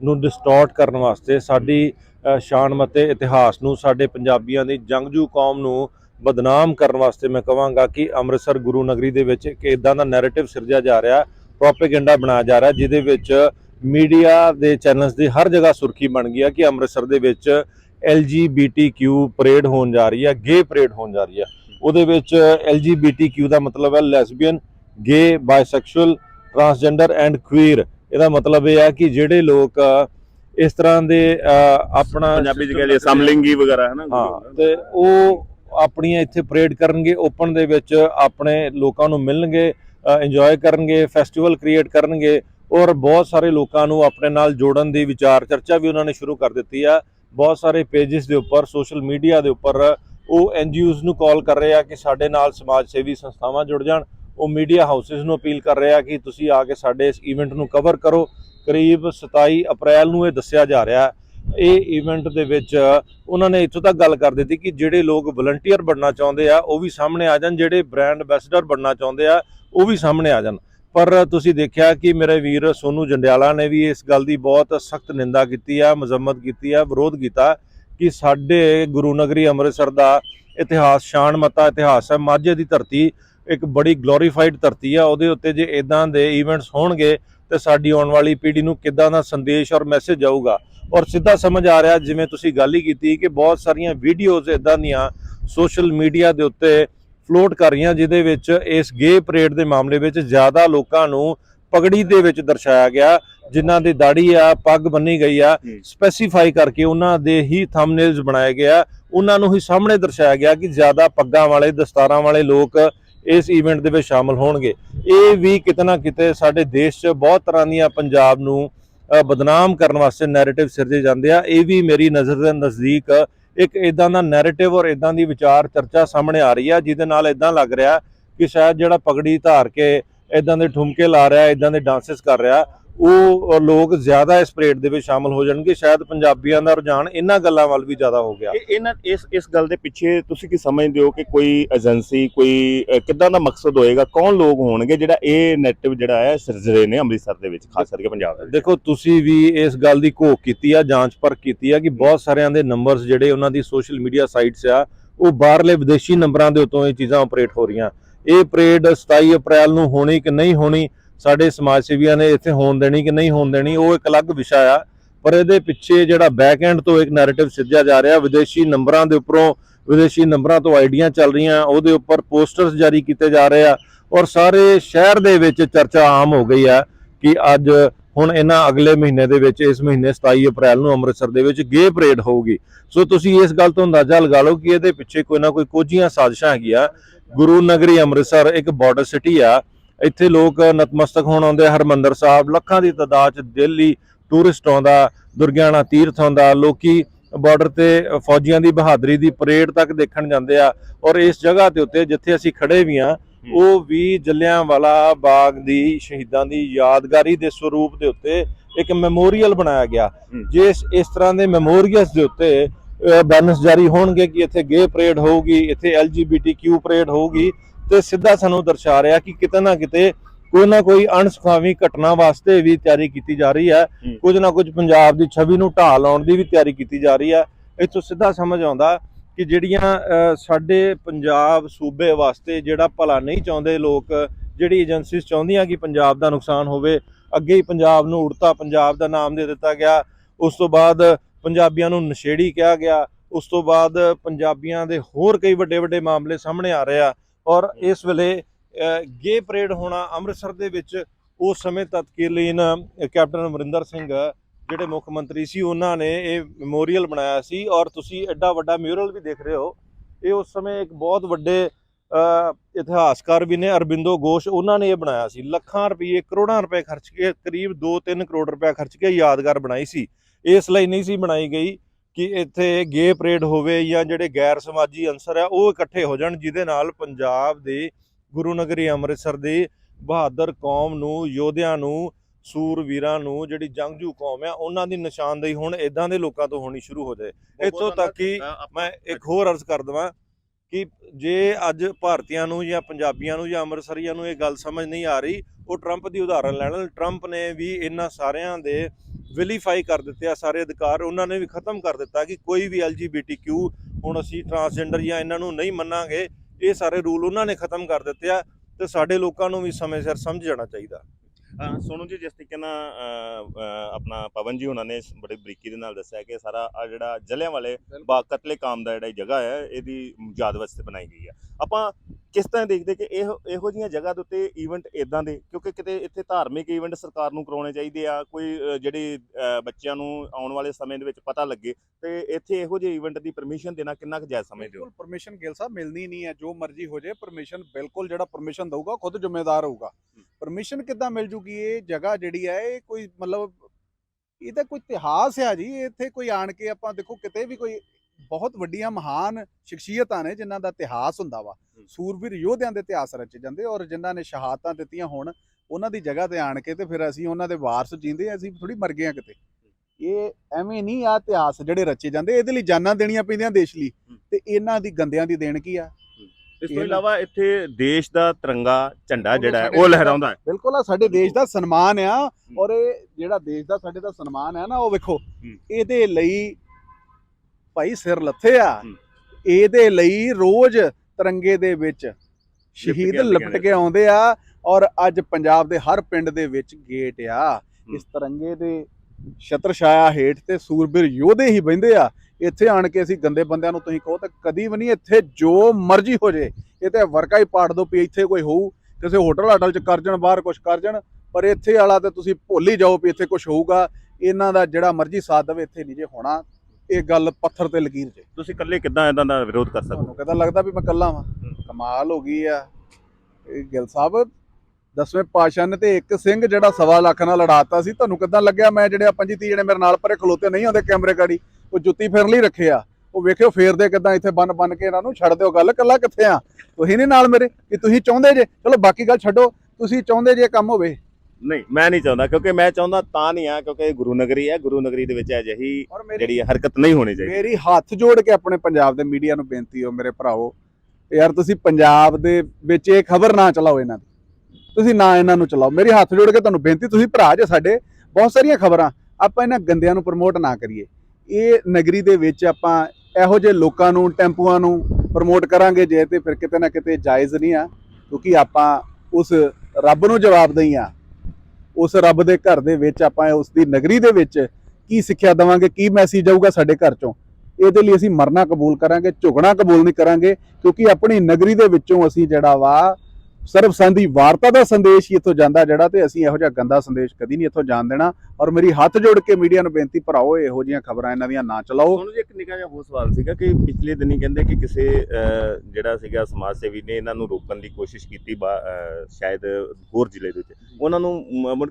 ਨੂੰ ਡਿਸਟੋਰਟ ਕਰਨ ਵਾਸਤੇ ਸਾਡੀ ਅ, ਸ਼ਾਨਮਤੇ ਇਤਿਹਾਸ ਨੂੰ ਸਾਡੇ ਪੰਜਾਬੀਆਂ ਦੀ ਜੰਗਜੂ ਕੌਮ ਨੂੰ ਬਦਨਾਮ ਕਰਨ ਵਾਸਤੇ ਮੈਂ ਕਹਾਂਗਾ ਕਿ ਅੰਮ੍ਰਿਤਸਰ ਗੁਰੂ ਨਗਰੀ ਦੇ ਵਿੱਚ ਇੱਕ ਇਦਾਂ ਦਾ ਨੈਰੇਟਿਵ ਸਿਰਜਿਆ ਜਾ ਰਿਹਾ ਪ੍ਰੋਪੇਗੈਂਡਾ ਬਣਾਇਆ ਜਾ ਰਿਹਾ ਜਿਹਦੇ ਵਿੱਚ ਮੀਡੀਆ ਦੇ ਚੈਨਲਸ ਦੀ ਹਰ ਜਗ੍ਹਾ ਸੁਰਖੀ ਬਣ ਗਈ ਹੈ ਕਿ ਅੰਮ੍ਰਿਤਸਰ ਦੇ ਵਿੱਚ LGBTQ ਪਰੇਡ ਹੋਣ ਜਾ ਰਹੀ ਹੈ ਗੇ ਪਰੇਡ ਹੋਣ ਜਾ ਰਹੀ ਹੈ ਉਹਦੇ ਵਿੱਚ LGBTQ ਦਾ ਮਤਲਬ ਹੈ ਲੈਸਬੀਅਨ ਗੇ ਬਾਇਸੈਕਸ਼ੂਅਲ ਟਰਾਂਸਜੈਂਡਰ ਐਂਡ ਕੁਈਰ ਇਹਦਾ ਮਤਲਬ ਇਹ ਹੈ ਕਿ ਜਿਹੜੇ ਲੋਕ ਇਸ ਤਰ੍ਹਾਂ ਦੇ ਆਪਣਾ ਪੰਜਾਬੀ ਚ ਕਹਿੰਦੇ ਸਮਲਿੰਗੀ ਵਗੈਰਾ ਹੈ ਨਾ ਹਾਂ ਤੇ ਉਹ ਆਪਣੀਆਂ ਇੱਥੇ ਪਰੇਡ ਕਰਨਗੇ ਓਪਨ ਦੇ ਵਿੱਚ ਆਪਣੇ ਲੋਕਾਂ ਨੂੰ ਮਿਲਣਗੇ ਇੰਜੋਏ ਕਰਨਗੇ ਫੈਸਟੀਵਲ ਕ੍ਰੀਏਟ ਕਰਨਗੇ। ਔਰ ਬਹੁਤ ਸਾਰੇ ਲੋਕਾਂ ਨੂੰ ਆਪਣੇ ਨਾਲ ਜੋੜਨ ਦੀ ਵਿਚਾਰ ਚਰਚਾ ਵੀ ਉਹਨਾਂ ਨੇ ਸ਼ੁਰੂ ਕਰ ਦਿੱਤੀ ਆ। ਬਹੁਤ ਸਾਰੇ ਪੇजेस ਦੇ ਉੱਪਰ ਸੋਸ਼ਲ ਮੀਡੀਆ ਦੇ ਉੱਪਰ ਉਹ ਐਨਜੀਓਜ਼ ਨੂੰ ਕਾਲ ਕਰ ਰਹੇ ਆ ਕਿ ਸਾਡੇ ਨਾਲ ਸਮਾਜ ਸੇਵੀ ਸੰਸਥਾਵਾਂ ਜੁੜ ਜਾਣ। ਉਹ ਮੀਡੀਆ ਹਾਊਸਸ ਨੂੰ ਅਪੀਲ ਕਰ ਰਹੇ ਆ ਕਿ ਤੁਸੀਂ ਆ ਕੇ ਸਾਡੇ ਇਸ ਇਵੈਂਟ ਨੂੰ ਕਵਰ ਕਰੋ। ਕਰੀਬ 27 ਅਪ੍ਰੈਲ ਨੂੰ ਇਹ ਦੱਸਿਆ ਜਾ ਰਿਹਾ। ਇਹ ਇਵੈਂਟ ਦੇ ਵਿੱਚ ਉਹਨਾਂ ਨੇ ਇੱਥੋਂ ਤੱਕ ਗੱਲ ਕਰ ਦਿੱਤੀ ਕਿ ਜਿਹੜੇ ਲੋਕ ਵਲੰਟੀਅਰ ਬਣਨਾ ਚਾਹੁੰਦੇ ਆ, ਉਹ ਵੀ ਸਾਹਮਣੇ ਆ ਜਾਣ। ਜਿਹੜੇ ਬ੍ਰਾਂਡ ਐਂਬੈਸਡਰ ਬਣਨਾ ਚਾਹੁੰਦੇ ਆ, ਉਹ ਵੀ ਸਾਹਮਣੇ ਆ ਜਾਣ। ਪਰ ਤੁਸੀਂ ਦੇਖਿਆ ਕਿ ਮੇਰੇ ਵੀਰ ਸੋਨੂ ਜੰਡਿਆਲਾ ਨੇ ਵੀ ਇਸ ਗੱਲ ਦੀ ਬਹੁਤ ਸਖਤ ਨਿੰਦਾ ਕੀਤੀ ਆ, ਮਜ਼ਮਤ ਕੀਤੀ ਆ, ਵਿਰੋਧ ਕੀਤਾ ਕਿ ਸਾਡੇ ਗੁਰੂ ਨਗਰੀ ਅੰਮ੍ਰਿਤਸਰ ਦਾ ਇਤਿਹਾਸ, ਸ਼ਾਨ ਮਤਾ ਇਤਿਹਾਸ ਹੈ। ਮਾਝੇ ਦੀ ਧਰਤੀ ਇੱਕ ਬੜੀ ਗਲੋਰੀਫਾਈਡ ਧਰਤੀ ਆ, ਉਹਦੇ ਉੱਤੇ ਜੇ ਇਦਾਂ ਦੇ ਇਵੈਂਟਸ ਹੋਣਗੇ ਤੇ ਸਾਡੀ ਆਉਣ ਵਾਲੀ ਪੀੜ੍ਹੀ ਨੂੰ ਕਿੱਦਾਂ ਦਾ ਸੰਦੇਸ਼ ਔਰ ਮੈਸੇਜ ਆਊਗਾ? ਔਰ ਸਿੱਧਾ ਸਮਝ ਆ ਰਿਹਾ, ਜਿਵੇਂ ਤੁਸੀਂ ਗੱਲ ਹੀ ਕੀਤੀ ਕਿ ਬਹੁਤ ਸਾਰੀਆਂ ਵੀਡੀਓਜ਼ ਇਦਾਂ ਦੀਆਂ ਸੋਸ਼ਲ ਮੀਡੀਆ ਦੇ ਉੱਤੇ ਫਲੋਟ ਕਰ ਰਹੀਆਂ ਜਿਹਦੇ ਵਿੱਚ ਇਸ ਗੇ ਪਰੇਡ ਦੇ ਮਾਮਲੇ ਵਿੱਚ ਜ਼ਿਆਦਾ ਲੋਕਾਂ ਨੂੰ ਪਗੜੀ ਦੇ ਵਿੱਚ ਦਰਸਾਇਆ ਗਿਆ ਜਿਨ੍ਹਾਂ ਦੀ ਦਾੜੀ ਆ ਪੱਗ ਬੰਨੀ ਗਈ ਆ। ਸਪੈਸੀਫਾਈ ਕਰਕੇ ਉਹਨਾਂ ਦੇ ਹੀ ਥੰਬਨੇਲਸ ਬਣਾਏ ਗਿਆ ਉਹਨਾਂ ਨੂੰ ਹੀ ਸਾਹਮਣੇ ਦਰਸਾਇਆ ਗਿਆ ਕਿ ਜ਼ਿਆਦਾ ਪੱਗਾਂ ਵਾਲੇ ਦਸਤਾਰਾਂ ਵਾਲੇ ਲੋਕ ਇਸ ਇਵੈਂਟ ਦੇ ਵਿੱਚ ਸ਼ਾਮਲ ਹੋਣਗੇ। ਇਹ ਵੀ ਕਿਤੇ ਨਾ ਕਿਤੇ ਸਾਡੇ ਦੇਸ਼ 'ਚ ਬਹੁਤ ਤਰ੍ਹਾਂ ਦੀਆਂ ਪੰਜਾਬ ਨੂੰ ਬਦਨਾਮ ਕਰਨ ਵਾਸਤੇ ਨੈਰੇਟਿਵ ਸਿਰਜੇ ਜਾਂਦੇ ਆ। ਇਹ ਵੀ ਮੇਰੀ ਨਜ਼ਰ ਦੇ ਨਜ਼ਦੀਕ ਇੱਕ ਇਦਾਂ ਦਾ ਨੈਰੇਟਿਵ ਔਰ ਇਦਾਂ ਦੀ ਵਿਚਾਰ ਚਰਚਾ ਸਾਹਮਣੇ ਆ ਰਹੀ ਆ, ਜਿਹਦੇ ਨਾਲ ਇਦਾਂ ਲੱਗ ਰਿਹਾ ਕਿ ਸ਼ਾਇਦ ਜਿਹੜਾ ਪਗੜੀ ਧਾਰ ਕੇ ਇਦਾਂ ਦੇ ਠੁਮਕੇ ਲਾ ਰਿਹਾ ਇਦਾਂ ਦੇ ਡਾਂਸਸ ਕਰ ਰਿਹਾ ਉਹ ਲੋਕ ਜ਼ਿਆਦਾ ਇਸ ਪਰੇਡ ਦੇ ਵਿੱਚ ਸ਼ਾਮਲ ਹੋ ਜਾਣਗੇ। ਸ਼ਾਇਦ ਪੰਜਾਬੀਆਂ ਦਾ ਰੁਝਾਨ ਇਹਨਾਂ ਗੱਲਾਂ ਵੱਲ ਵੀ ਜ਼ਿਆਦਾ ਹੋ ਗਿਆ। ਇਹ ਇਹਨਾਂ ਇਸ ਇਸ ਗੱਲ ਦੇ ਪਿੱਛੇ ਤੁਸੀਂ ਕੀ ਸਮਝਦੇ ਹੋ ਕਿ ਕੋਈ ਏਜੰਸੀ ਕੋਈ ਕਿੱਦਾਂ ਦਾ ਮਕਸਦ ਹੋਏਗਾ? ਕੌਣ ਲੋਕ ਹੋਣਗੇ ਜਿਹੜਾ ਇਹ ਨੈਟਿਵ ਜਿਹੜਾ ਹੈ ਸਿਰਜ ਰਹੇ ਨੇ ਅੰਮ੍ਰਿਤਸਰ ਦੇ ਵਿੱਚ ਖਾਸ ਕਰਕੇ ਪੰਜਾਬ ਦੇ ਦੇਖੋ ਤੁਸੀਂ ਵੀ ਇਸ ਗੱਲ ਦੀ ਘੋਖ ਕੀਤੀ ਆ ਜਾਂਚ ਪਰਖ ਕੀਤੀ ਆ ਕਿ ਬਹੁਤ ਸਾਰਿਆਂ ਦੇ ਨੰਬਰਸ ਜਿਹੜੇ ਉਹਨਾਂ ਦੀ ਸੋਸ਼ਲ ਮੀਡੀਆ ਸਾਈਟਸ ਆ ਉਹ ਬਾਹਰਲੇ ਵਿਦੇਸ਼ੀ ਨੰਬਰਾਂ ਦੇ ਉੱਤੋਂ ਇਹ ਚੀਜ਼ਾਂ ਆਪਰੇਟ ਹੋ ਰਹੀਆਂ। ਇਹ ਪਰੇਡ 27 ਅਪ੍ਰੈਲ ਨੂੰ ਹੋਣੀ ਕਿ ਨਹੀਂ ਹੋਣੀ ਸਾਡੇ ਸਮਾਜ ਸੇਵੀਆਂ ਨੇ ਇੱਥੇ ਹੋਣ ਦੇਣੀ ਕਿ ਨਹੀਂ ਹੋਣ ਦੇਣੀ, ਉਹ ਇੱਕ ਅਲੱਗ ਵਿਸ਼ਾ ਆ। ਪਰ ਇਹਦੇ ਪਿੱਛੇ ਜਿਹੜਾ ਬੈਕ ਐਂਡ ਤੋਂ ਇੱਕ ਨੈਰੇਟਿਵ ਸਿੱਧਿਆ ਜਾ ਰਿਹਾ, ਵਿਦੇਸ਼ੀ ਨੰਬਰਾਂ ਦੇ ਉੱਪਰੋਂ, ਵਿਦੇਸ਼ੀ ਨੰਬਰਾਂ ਤੋਂ ਆਈਡੀਆਂ ਚੱਲ ਰਹੀਆਂ, ਉਹਦੇ ਉੱਪਰ ਪੋਸਟਰਸ ਜਾਰੀ ਕੀਤੇ ਜਾ ਰਹੇ ਆ ਔਰ ਸਾਰੇ ਸ਼ਹਿਰ ਦੇ ਵਿੱਚ ਚਰਚਾ ਆਮ ਹੋ ਗਈ ਆ ਕਿ ਅੱਜ ਹੁਣ ਇਹਨਾਂ ਅਗਲੇ ਮਹੀਨੇ ਦੇ ਵਿੱਚ, ਇਸ ਮਹੀਨੇ 27 ਅਪ੍ਰੈਲ ਨੂੰ ਅੰਮ੍ਰਿਤਸਰ ਦੇ ਵਿੱਚ ਗੇ ਪਰੇਡ ਹੋਊਗੀ। ਸੋ ਤੁਸੀਂ ਇਸ ਗੱਲ ਤੋਂ ਅੰਦਾਜ਼ਾ ਲਗਾ ਲਓ ਕਿ ਇਹਦੇ ਪਿੱਛੇ ਕੋਈ ਨਾ ਕੋਈ ਕੋਝੀਆਂ ਸਾਜ਼ਿਸ਼ਾਂ ਹੈਗੀਆਂ। ਗੁਰੂ ਨਗਰੀ ਅੰਮ੍ਰਿਤਸਰ ਇੱਕ ਬਾਰਡਰ ਸਿਟੀ ਆ। ਇੱਥੇ ਲੋਕ ਨਤਮਸਤਕ ਹੋਣ ਆਉਂਦੇ ਹਰਮੰਦਰ ਸਾਹਿਬ ਲੱਖਾਂ ਦੀ ਤਾਦਾਦ ਚ ਦਿੱਲੀ ਟੂਰਿਸਟ ਆਉਂਦਾ ਦੁਰਗਿਆਣਾ ਤੀਰਥ ਆਉਂਦਾ। ਲੋਕੀ ਬਾਰਡਰ ਤੇ ਫੌਜੀਆਂ ਦੀ ਬਹਾਦਰੀ ਦੀ ਪਰੇਡ ਤੱਕ ਦੇਖਣ ਜਾਂਦੇ ਆ ਔਰ ਇਸ ਜਗ੍ਹਾ ਦੇ ਉੱਤੇ ਜਿੱਥੇ ਅਸੀਂ ਖੜੇ ਵੀ ਆ ਉਹ ਵੀ ਜਲਿਆਂਵਾਲਾ ਬਾਗ ਦੀ ਸ਼ਹੀਦਾਂ ਦੀ ਯਾਦਗਾਰੀ ਦੇ ਸਰੂਪ ਦੇ ਉੱਤੇ ਇੱਕ ਮੈਮੋਰੀਅਲ ਬਣਾਇਆ ਗਿਆ। ਹੂੰ। ਜੇ ਇਸ ਤਰ੍ਹਾਂ ਦੇ ਮੈਮੋਰੀਅਲਸ ਦੇ ਉੱਤੇ ਬੈਨਰਸ ਜਾਰੀ ਹੋਣਗੇ ਕਿ ਇੱਥੇ ਗੇ ਪਰੇਡ ਹੋਊਗੀ ਇੱਥੇ LGBTQ ਪਰੇਡ ਹੋਊਗੀ ਤੇ ਸਿੱਧਾ ਸਾਨੂੰ ਦਰਸਾ ਰਿਹਾ ਕਿ ਕਿਤੇ ਨਾ ਕਿਤੇ ਕੋਈ ਨਾ ਕੋਈ ਅਣਸੁਖਾਵੀ ਘਟਨਾ ਵਾਸਤੇ ਵੀ ਤਿਆਰੀ ਕੀਤੀ ਜਾ ਰਹੀ ਹੈ। ਕੁਝ ਨਾ ਕੁਝ ਪੰਜਾਬ ਦੀ ਛਵੀ ਨੂੰ ਢਾਹ ਲਾਉਣ ਦੀ ਵੀ ਤਿਆਰੀ ਕੀਤੀ ਜਾ ਰਹੀ ਹੈ। ਇੱਥੋਂ ਸਿੱਧਾ ਸਮਝ ਆਉਂਦਾ ਕਿ ਜਿਹੜੀਆਂ ਸਾਡੇ ਪੰਜਾਬ ਸੂਬੇ ਵਾਸਤੇ ਜਿਹੜਾ ਭਲਾ ਨਹੀਂ ਚਾਹੁੰਦੇ ਲੋਕ ਜਿਹੜੀ ਏਜੰਸੀਜ਼ ਚਾਹੁੰਦੀਆਂ ਕਿ ਪੰਜਾਬ ਦਾ ਨੁਕਸਾਨ ਹੋਵੇ ਅੱਗੇ ਹੀ ਪੰਜਾਬ ਨੂੰ ਉੜਤਾ ਪੰਜਾਬ ਦਾ ਨਾਮ ਦੇ ਦਿੱਤਾ ਗਿਆ। ਉਸ ਤੋਂ ਬਾਅਦ ਪੰਜਾਬੀਆਂ ਨੂੰ ਨਸ਼ੇੜੀ ਕਿਹਾ ਗਿਆ। ਉਸ ਤੋਂ ਬਾਅਦ ਪੰਜਾਬੀਆਂ ਦੇ ਹੋਰ ਕਈ ਵੱਡੇ ਵੱਡੇ ਮਾਮਲੇ ਸਾਹਮਣੇ ਆ ਰਹੇ ਆ। ਔਰ ਇਸ ਵੇਲੇ ਗੇ ਪਰੇਡ ਹੋਣਾ ਅੰਮ੍ਰਿਤਸਰ ਦੇ ਵਿੱਚ ਉਸ ਸਮੇਂ ਤਤਕੀਲੀਨ ਕੈਪਟਨ ਅਮਰਿੰਦਰ ਸਿੰਘ ਜਿਹੜੇ ਮੁੱਖ ਮੰਤਰੀ ਸੀ ਉਹਨਾਂ ਨੇ ਇਹ ਮੈਮੋਰੀਅਲ ਬਣਾਇਆ ਸੀ। ਔਰ ਤੁਸੀਂ ਐਡਾ ਵੱਡਾ ਮਿਊਰਲ ਵੀ ਦੇਖ ਰਹੇ ਹੋ। ਇਹ ਉਸ ਸਮੇਂ ਇੱਕ ਬਹੁਤ ਵੱਡੇ ਇਤਿਹਾਸਕਾਰ ਵੀ ਨੇ ਅਰਬਿੰਦੋ ਘੋਸ਼ ਉਹਨਾਂ ਨੇ ਇਹ ਬਣਾਇਆ ਸੀ। ਲੱਖਾਂ ਰੁਪਏ ਕਰੋੜਾਂ ਰੁਪਏ ਖਰਚ ਕੇ ਕਰੀਬ 2-3 ਕਰੋੜ ਰੁਪਏ ਖਰਚ ਕੇ ਯਾਦਗਾਰ ਬਣਾਈ ਸੀ। ਇਸ ਲਈ ਨਹੀਂ ਸੀ ਬਣਾਈ ਗਈ। ਕਿ ਇੱਥੇ ਗੇ ਪਰੇਡ ਹੋਵੇ ਜਾਂ ਜਿਹੜੇ ਗੈਰ ਸਮਾਜੀ ਅੰਸਰ ਆ ਉਹ ਇਕੱਠੇ ਹੋ ਜਾਣ ਜਿਹਦੇ ਨਾਲ ਪੰਜਾਬ ਦੇ ਗੁਰੂ ਨਗਰੀ ਅੰਮ੍ਰਿਤਸਰ ਦੇ ਬਹਾਦਰ ਕੌਮ ਨੂੰ ਯੋਧਿਆਂ ਨੂੰ ਸੂਰਵੀਰਾਂ ਨੂੰ ਜਿਹੜੀ ਜੰਗਜੂ ਕੌਮ ਆ ਉਹਨਾਂ ਦੀ ਨਿਸ਼ਾਨਦੇਹੀ ਹੁਣ ਇਦਾਂ ਦੇ ਲੋਕਾਂ ਤੋਂ ਹੋਣੀ ਸ਼ੁਰੂ ਹੋ ਜਾਏ। ਇੱਥੋਂ ਤੱਕ ਕਿ ਮੈਂ ਇੱਕ ਹੋਰ ਅਰਜ਼ ਕਰ ਦਵਾਂ ਕਿ ਜੇ ਅੱਜ ਭਾਰਤੀਆਂ ਨੂੰ ਜਾਂ ਪੰਜਾਬੀਆਂ ਨੂੰ ਜਾਂ ਅੰਮ੍ਰਿਤਸਰੀਆਂ ਨੂੰ ਇਹ ਗੱਲ ਸਮਝ ਨਹੀਂ ਆ ਰਹੀ, ਉਹ ਟਰੰਪ ਦੀ ਉਦਾਹਰਨ ਲੈਣ। ਟਰੰਪ ਨੇ ਵੀ ਇਹਨਾਂ ਸਾਰਿਆਂ ਦੇ ਵਿਲੀਫਾਈ ਕਰ ਦਿੱਤੇ ਆ ਸਾਰੇ ਅਧਿਕਾਰ। ਉਹਨਾਂ ਨੇ ਵੀ ਖਤਮ ਕਰ ਦਿੱਤਾ ਕਿ ਕੋਈ ਵੀ ਐਲਜੀਬੀਟੀਕਿਊ ਹੁਣ ਅਸੀਂ ਟਰਾਂਸਜੈਂਡਰ ਜਾਂ ਇਹਨਾਂ ਨੂੰ ਨਹੀਂ ਮੰਨਾਂਗੇ, ਇਹ ਸਾਰੇ ਰੂਲ ਉਹਨਾਂ ਨੇ ਖਤਮ ਕਰ ਦਿੱਤੇ ਆ ਤੇ ਸਾਡੇ ਲੋਕਾਂ ਨੂੰ ਵੀ ਸਮੇਂ ਸਿਰ ਸਮਝ ਜਾਣਾ ਚਾਹੀਦਾ। ਸੋਨੂੰ ਜੀ ਜਿਸ ਤਰੀਕੇ ਨਾਲ ਆਪਣਾ ਪਵਨ ਜੀ ਉਹਨਾਂ ਨੇ ਬੜੀ ਬਰੀਕੀ ਦੇ ਨਾਲ ਦੱਸਿਆ ਕਿ ਸਾਰਾ ਆ ਜਿਹੜਾ ਜਲਿਆਂ ਵਾਲੇ ਬਾਗ ਕਤਲੇ ਕਾਮ ਦਾ ਜਿਹੜਾ ਜਗ੍ਹਾ ਹੈ ਇਹਦੀ ਯਾਦ ਵਾਸਤੇ ਬਣਾਈ ਗਈ ਹੈ ਆਪਾਂ ਕਿਸ ਤਰ੍ਹਾਂ ਦੇਖਦੇ ਕਿ ਇਹ ਇਹੋ ਜਿਹੀਆਂ ਜਗ੍ਹਾ ਦੇ ਉੱਤੇ ਇਵੈਂਟ ਇਦਾਂ ਦੇ ਕਿਉਂਕਿ ਕਿਤੇ ਇੱਥੇ ਧਾਰਮਿਕ ਇਵੈਂਟ ਸਰਕਾਰ ਨੂੰ ਕਰਾਉਣੇ ਚਾਹੀਦੇ ਆ ਕੋਈ ਜਿਹੜੀ ਬੱਚਿਆਂ ਨੂੰ ਆਉਣ ਵਾਲੇ ਸਮੇਂ ਦੇ ਵਿੱਚ ਪਤਾ ਲੱਗੇ ਤੇ ਇੱਥੇ ਇਹੋ ਜਿਹੇ ਇਵੈਂਟ ਦੀ ਪਰਮਿਸ਼ਨ ਦੇਣਾ ਕਿੰਨਾ ਕੁ ਜਾਇਜ਼ ਸਮਝਦੇ ਹੋ? ਪਰਮਿਸ਼ਨ ਗਿਲ ਸਾਹਿਬ ਮਿਲਣੀ ਨਹੀਂ ਹੈ ਜੋ ਮਰਜ਼ੀ ਹੋ ਜਾਏ ਪਰਮਿਸ਼ਨ ਬਿਲਕੁਲ ਜਿਹੜਾ ਪਰਮਿਸ਼ਨ ਦਊਗਾ ਖੁਦ ਜ਼ਿੰਮੇਦਾਰ ਹੋਊਗਾ। ਪਰਮਿਸ਼ਨ ਕਿੱਦਾਂ ਮਿਲ ਜੂਗੀ? ਇਹ ਜਗ੍ਹਾ ਜਿਹੜੀ ਹੈ ਇਹ ਕੋਈ ਮਤਲਬ ਇਹਦਾ ਕੋਈ ਇਤਿਹਾਸ ਆ ਜੀ। ਇੱਥੇ ਕੋਈ ਆਣ ਕੇ ਆਪਾਂ ਦੇਖੋ ਕਿਤੇ ਵੀ ਕੋਈ ਬਹੁਤ ਵੱਡੀਆਂ ਮਹਾਨ ਸ਼ਖਸੀਅਤਾਂ ਨੇ ਜਿਨ੍ਹਾਂ ਦਾ ਇਤਿਹਾਸ ਹੁੰਦਾ ਵਾ। ਸੂਰਬੀਰ ਯੋਧਿਆਂ ਦੇ ਇਤਿਹਾਸ ਰਚੇ ਜਾਂਦੇ ਔਰ ਜਿਨ੍ਹਾਂ ਨੇ ਸ਼ਹਾਦਤਾਂ ਦਿੱਤੀਆਂ ਹੋਣ ਉਹਨਾਂ ਦੀ ਜਗ੍ਹਾ ਤੇ ਆਣ ਕੇ ਤੇ ਫਿਰ ਅਸੀਂ ਉਹਨਾਂ ਦੇ ਵਾਰਸ ਜੀਂਦੇ ਅਸੀਂ ਥੋੜੀ ਮਰ ਗਏ ਆ ਕਿਤੇ। ਇਹ ਐਵੇਂ ਨਹੀਂ ਆ ਇਤਿਹਾਸ ਜਿਹੜੇ ਰਚੇ ਜਾਂਦੇ ਇਹਦੇ ਲਈ ਜਾਨਾਂ ਦੇਣੀਆਂ ਪੈਂਦੀਆਂ ਦੇਸ਼ ਲਈ। ਤੇ ਇਹਨਾਂ ਦੀ ਗੰਦਿਆਂ ਦੀ ਦੇਣ ਕੀ ਆ? ਇਸ ਤੋਂ ਇਲਾਵਾ ਇੱਥੇ ਦੇਸ਼ ਦਾ ਤਿਰੰਗਾ ਝੰਡਾ ਜਿਹੜਾ ਹੈ ਉਹ ਲਹਿਰਾਉਂਦਾ ਹੈ। ਬਿਲਕੁਲ ਆ ਸਾਡੇ ਦੇਸ਼ ਦਾ ਸਨਮਾਨ ਆ ਔਰ ਇਹ ਜਿਹੜਾ ਦੇਸ਼ ਦਾ ਸਾਡੇ ਦਾ ਸਨਮਾਨ ਆ ਨਾ ਉਹ ਵੇਖੋ ਇਹਦੇ ਲਈ ਭਾਈ ਸਿਰ ਲੱਥੇ ਆ। ਇਹਦੇ ਲਈ ਰੋਜ਼ ਤਿਰੰਗੇ ਦੇ ਵਿੱਚ ਸ਼ਹੀਦ ਲਿਪਟ ਕੇ ਆਉਂਦੇ ਆ ਔਰ ਅੱਜ ਪੰਜਾਬ ਦੇ ਹਰ ਪਿੰਡ ਦੇ ਵਿੱਚ ਗੇਟ ਆ। ਇਸ ਤਿਰੰਗੇ ਦੇ ਛਤਰ ਛਾਇਆ ਹੇਠ ਤੇ ਸੂਰਬੀਰ ਯੋਧੇ ਹੀ ਬਹਿੰਦੇ ਆ। ਇੱਥੇ ਆਣ ਕੇ ਅਸੀਂ ਗੰਦੇ ਬੰਦਿਆਂ ਨੂੰ ਤੁਸੀਂ ਕਹੋ ਤਾਂ ਕਦੀ ਵੀ ਨਹੀਂ ਇੱਥੇ ਜੋ ਮਰਜ਼ੀ ਹੋ ਜੇ। ਇਹ ਤੇ ਵਰਕਾ ਹੀ ਪਾੜ ਦੋ ਵੀ ਇੱਥੇ ਕੋਈ ਹੋਊ ਕਿਸੇ ਹੋਟਲ ਹਾਟਲ ਚ ਕਰ ਜਾਣ ਬਾਹਰ ਕੁਝ ਕਰ ਜਾਣ ਪਰ ਇੱਥੇ ਵਾਲਾ ਤੇ ਤੁਸੀਂ ਭੁੱਲ ਹੀ ਜਾਓ ਵੀ ਇੱਥੇ ਕੁਝ ਹੋਊਗਾ। ਇਹਨਾਂ ਦਾ ਜਿਹੜਾ ਮਰਜ਼ੀ ਸਾਥ ਦੇਵੇ ਇੱਥੇ ਨਹੀਂ ਜੇ ਹੋਣਾ ਇਹ ਗੱਲ ਪੱਥਰ ਤੇ ਲਕੀਰ ਜੇ। ਤੁਸੀਂ ਇਕੱਲੇ ਕਿੱਦਾਂ ਇਦਾਂ ਦਾ ਵਿਰੋਧ ਕਰ ਸਕਦੇ ਤੁਹਾਨੂੰ ਕਿਦਾਂ ਲੱਗਦਾ ਵੀ ਮੈਂ ਇਕੱਲਾ ਵਾਂ? ਕਮਾਲ ਹੋ ਗਈ ਆ। ਇਹ ਗਿਲ ਸਾਹਿਬ ਦਸਵੇਂ ਪਾਤਸ਼ਾਹ ਨੇ ਤੇ ਇੱਕ ਸਿੰਘ ਜਿਹੜਾ ਸਵਾ ਲੱਖ ਨਾਲ ਲੜਾਤਾ ਸੀ। ਤੁਹਾਨੂੰ ਕਿਦਾਂ ਲੱਗਿਆ? ਮੈਂ ਜਿਹੜੇ ਆ ਪੰਜੀ ਤੀ ਜਿਹੜੇ ਮੇਰੇ ਨਾਲ ਪਰੇ ਖਲੋਤੇ ਨਹੀਂ ਆਉਂਦੇ ਕੈਮਰੇ ਗਾੜੀ। ਉਹ ਜੁੱਤੀ ਫੇਰਨ ਲਈ ਰੱਖੇ ਆ। ਉਹ ਵੇਖਿਓ ਫੇਰਦੇ ਕਿਦਾਂ ਇੱਥੇ ਬੰਨ ਬੰਨ ਕੇ ਇਹਨਾਂ ਨੂੰ ਛੱਡ ਦਿਓ ਗੱਲ ਕੱਲਾ ਕਿੱਥੇ ਆ? ਤੁਸੀਂ ਨਹੀਂ ਨਾਲ ਮੇਰੇ ਕਿ ਤੁਸੀਂ ਚਾਹੁੰਦੇ ਜੇ? ਚਲੋ ਬਾਕੀ ਗੱਲ ਛੱਡੋ ਤੁਸੀਂ ਚਾਹੁੰਦੇ ਜੇ ਕੰਮ ਹੋਵੇ। ਨਹੀਂ ਮੈਂ ਨਹੀਂ ਚਾਹੁੰਦਾ ਕਿਉਂਕਿ ਮੈਂ ਚਾਹੁੰਦਾ ਤਾਂ ਨਹੀਂ ਆ ਕਿਉਂਕਿ ਇਹ ਗੁਰੂ ਨਗਰੀ ਹੈ ਗੁਰੂ ਨਗਰੀ ਦੇ ਵਿੱਚ ਅਜਿਹੀ ਜਿਹੜੀ ਹਰਕਤ ਨਹੀਂ ਹੋਣੀ ਚਾਹੀਦੀ। ਮੇਰੀ ਹੱਥ ਜੋੜ ਕੇ ਆਪਣੇ ਪੰਜਾਬ ਦੇ ਮੀਡੀਆ ਨੂੰ ਬੇਨਤੀ ਹੋ ਮੇਰੇ ਭਰਾਓ ਯਾਰ ਤੁਸੀਂ ਪੰਜਾਬ ਦੇ ਵਿੱਚ ਇਹ ਖਬਰ ਨਾ ਚਲਾਓ ਇਹਨਾਂ ਦੀ। ਤੁਸੀਂ ਨਾ ਇਹਨਾਂ ਨੂੰ ਚਲਾਓ। ਮੇਰੀ ਹੱਥ ਜੋੜ ਕੇ ਤੁਹਾਨੂੰ ਬੇਨਤੀ ਤੁਸੀਂ ਭਰਾ ਜੇ ਸਾਡੇ ਬਹੁਤ ਸਾਰੀਆਂ ਖਬਰਾਂ ਆਪਾਂ ਇਹਨਾਂ ਗੰਦਿਆਂ ਨੂੰ ਪ੍ਰਮੋਟ ਨਾ ਕਰੀਏ। ਇਹ ਨਗਰੀ ਦੇ ਵਿੱਚ ਆਪਾਂ ਇਹੋ ਜਿਹੇ ਲੋਕਾਂ ਨੂੰ, ਟੈਂਪੂਆਂ ਨੂੰ ਪ੍ਰਮੋਟ ਕਰਾਂਗੇ ਜੇ ਤੇ ਫਿਰ ਕਿਤੇ ਨਾ ਕਿਤੇ ਜਾਇਜ਼ ਨਹੀਂ ਆ, ਕਿਉਂਕਿ ਆਪਾਂ ਉਸ ਰੱਬ ਨੂੰ ਜਵਾਬਦੇਹੀ ਆ। ਉਸ ਰੱਬ ਦੇ ਘਰ ਦੇ ਵਿੱਚ ਆਪਾਂ ਉਸ ਦੀ ਨਗਰੀ ਦੇ ਵਿੱਚ ਕੀ ਸਿੱਖਿਆ ਦੇਵਾਂਗੇ, ਕੀ ਮੈਸੇਜ ਆਊਗਾ ਸਾਡੇ ਘਰ ਚੋਂ। ਇਹਦੇ ਲਈ ਅਸੀਂ ਮਰਨਾ ਕਬੂਲ ਕਰਾਂਗੇ, ਝੁਕਣਾ ਕਬੂਲ ਨਹੀਂ ਕਰਾਂਗੇ, ਕਿਉਂਕਿ ਆਪਣੀ ਨਗਰੀ ਦੇ ਵਿੱਚੋਂ ਅਸੀਂ ਜਿਹੜਾ ਵਾ ਸਰਬਸੰਧੀ ਵਾਰਤਾ ਦਾ ਸੰਦੇਸ਼ ਹੀ ਇੱਥੋਂ ਜਾਂਦਾ ਜਿਹੜਾ ਤੇ ਅਸੀਂ ਇਹੋ ਜਿਹਾ ਗੰਦਾ ਸੰਦੇਸ਼ ਕਦੀ ਨਹੀਂ ਇੱਥੋਂ ਜਾਣ ਦੇਣਾ। ਔਰ ਮੇਰੀ ਹੱਥ ਜੋੜ ਕੇ ਮੀਡੀਆ ਨੂੰ ਬੇਨਤੀ ਭਰਾਓ ਇਹੋ ਜਿਹੀਆਂ ਖਬਰਾਂ ਇਹਨਾਂ ਦੀਆਂ ਨਾ ਚਲਾਓ। ਤੁਹਾਨੂੰ ਜੀ ਇੱਕ ਨਿੱਕਾ ਜਿਹਾ ਹੋਰ ਸਵਾਲ ਸੀਗਾ ਕਿ ਪਿਛਲੇ ਦਿਨੀ ਕਹਿੰਦੇ ਕਿ ਕਿਸੇ ਜਿਹੜਾ ਸੀਗਾ ਸਮਾਜ ਸੇਵੀ ਨੇ ਇਹਨਾਂ ਨੂੰ ਰੋਕਣ ਦੀ ਕੋਸ਼ਿਸ਼ ਕੀਤੀ ਸ਼ਾਇਦ ਹੋਰ ਜ਼ਿਲ੍ਹੇ ਦੇ ਵਿੱਚ। ਉਹਨਾਂ ਨੂੰ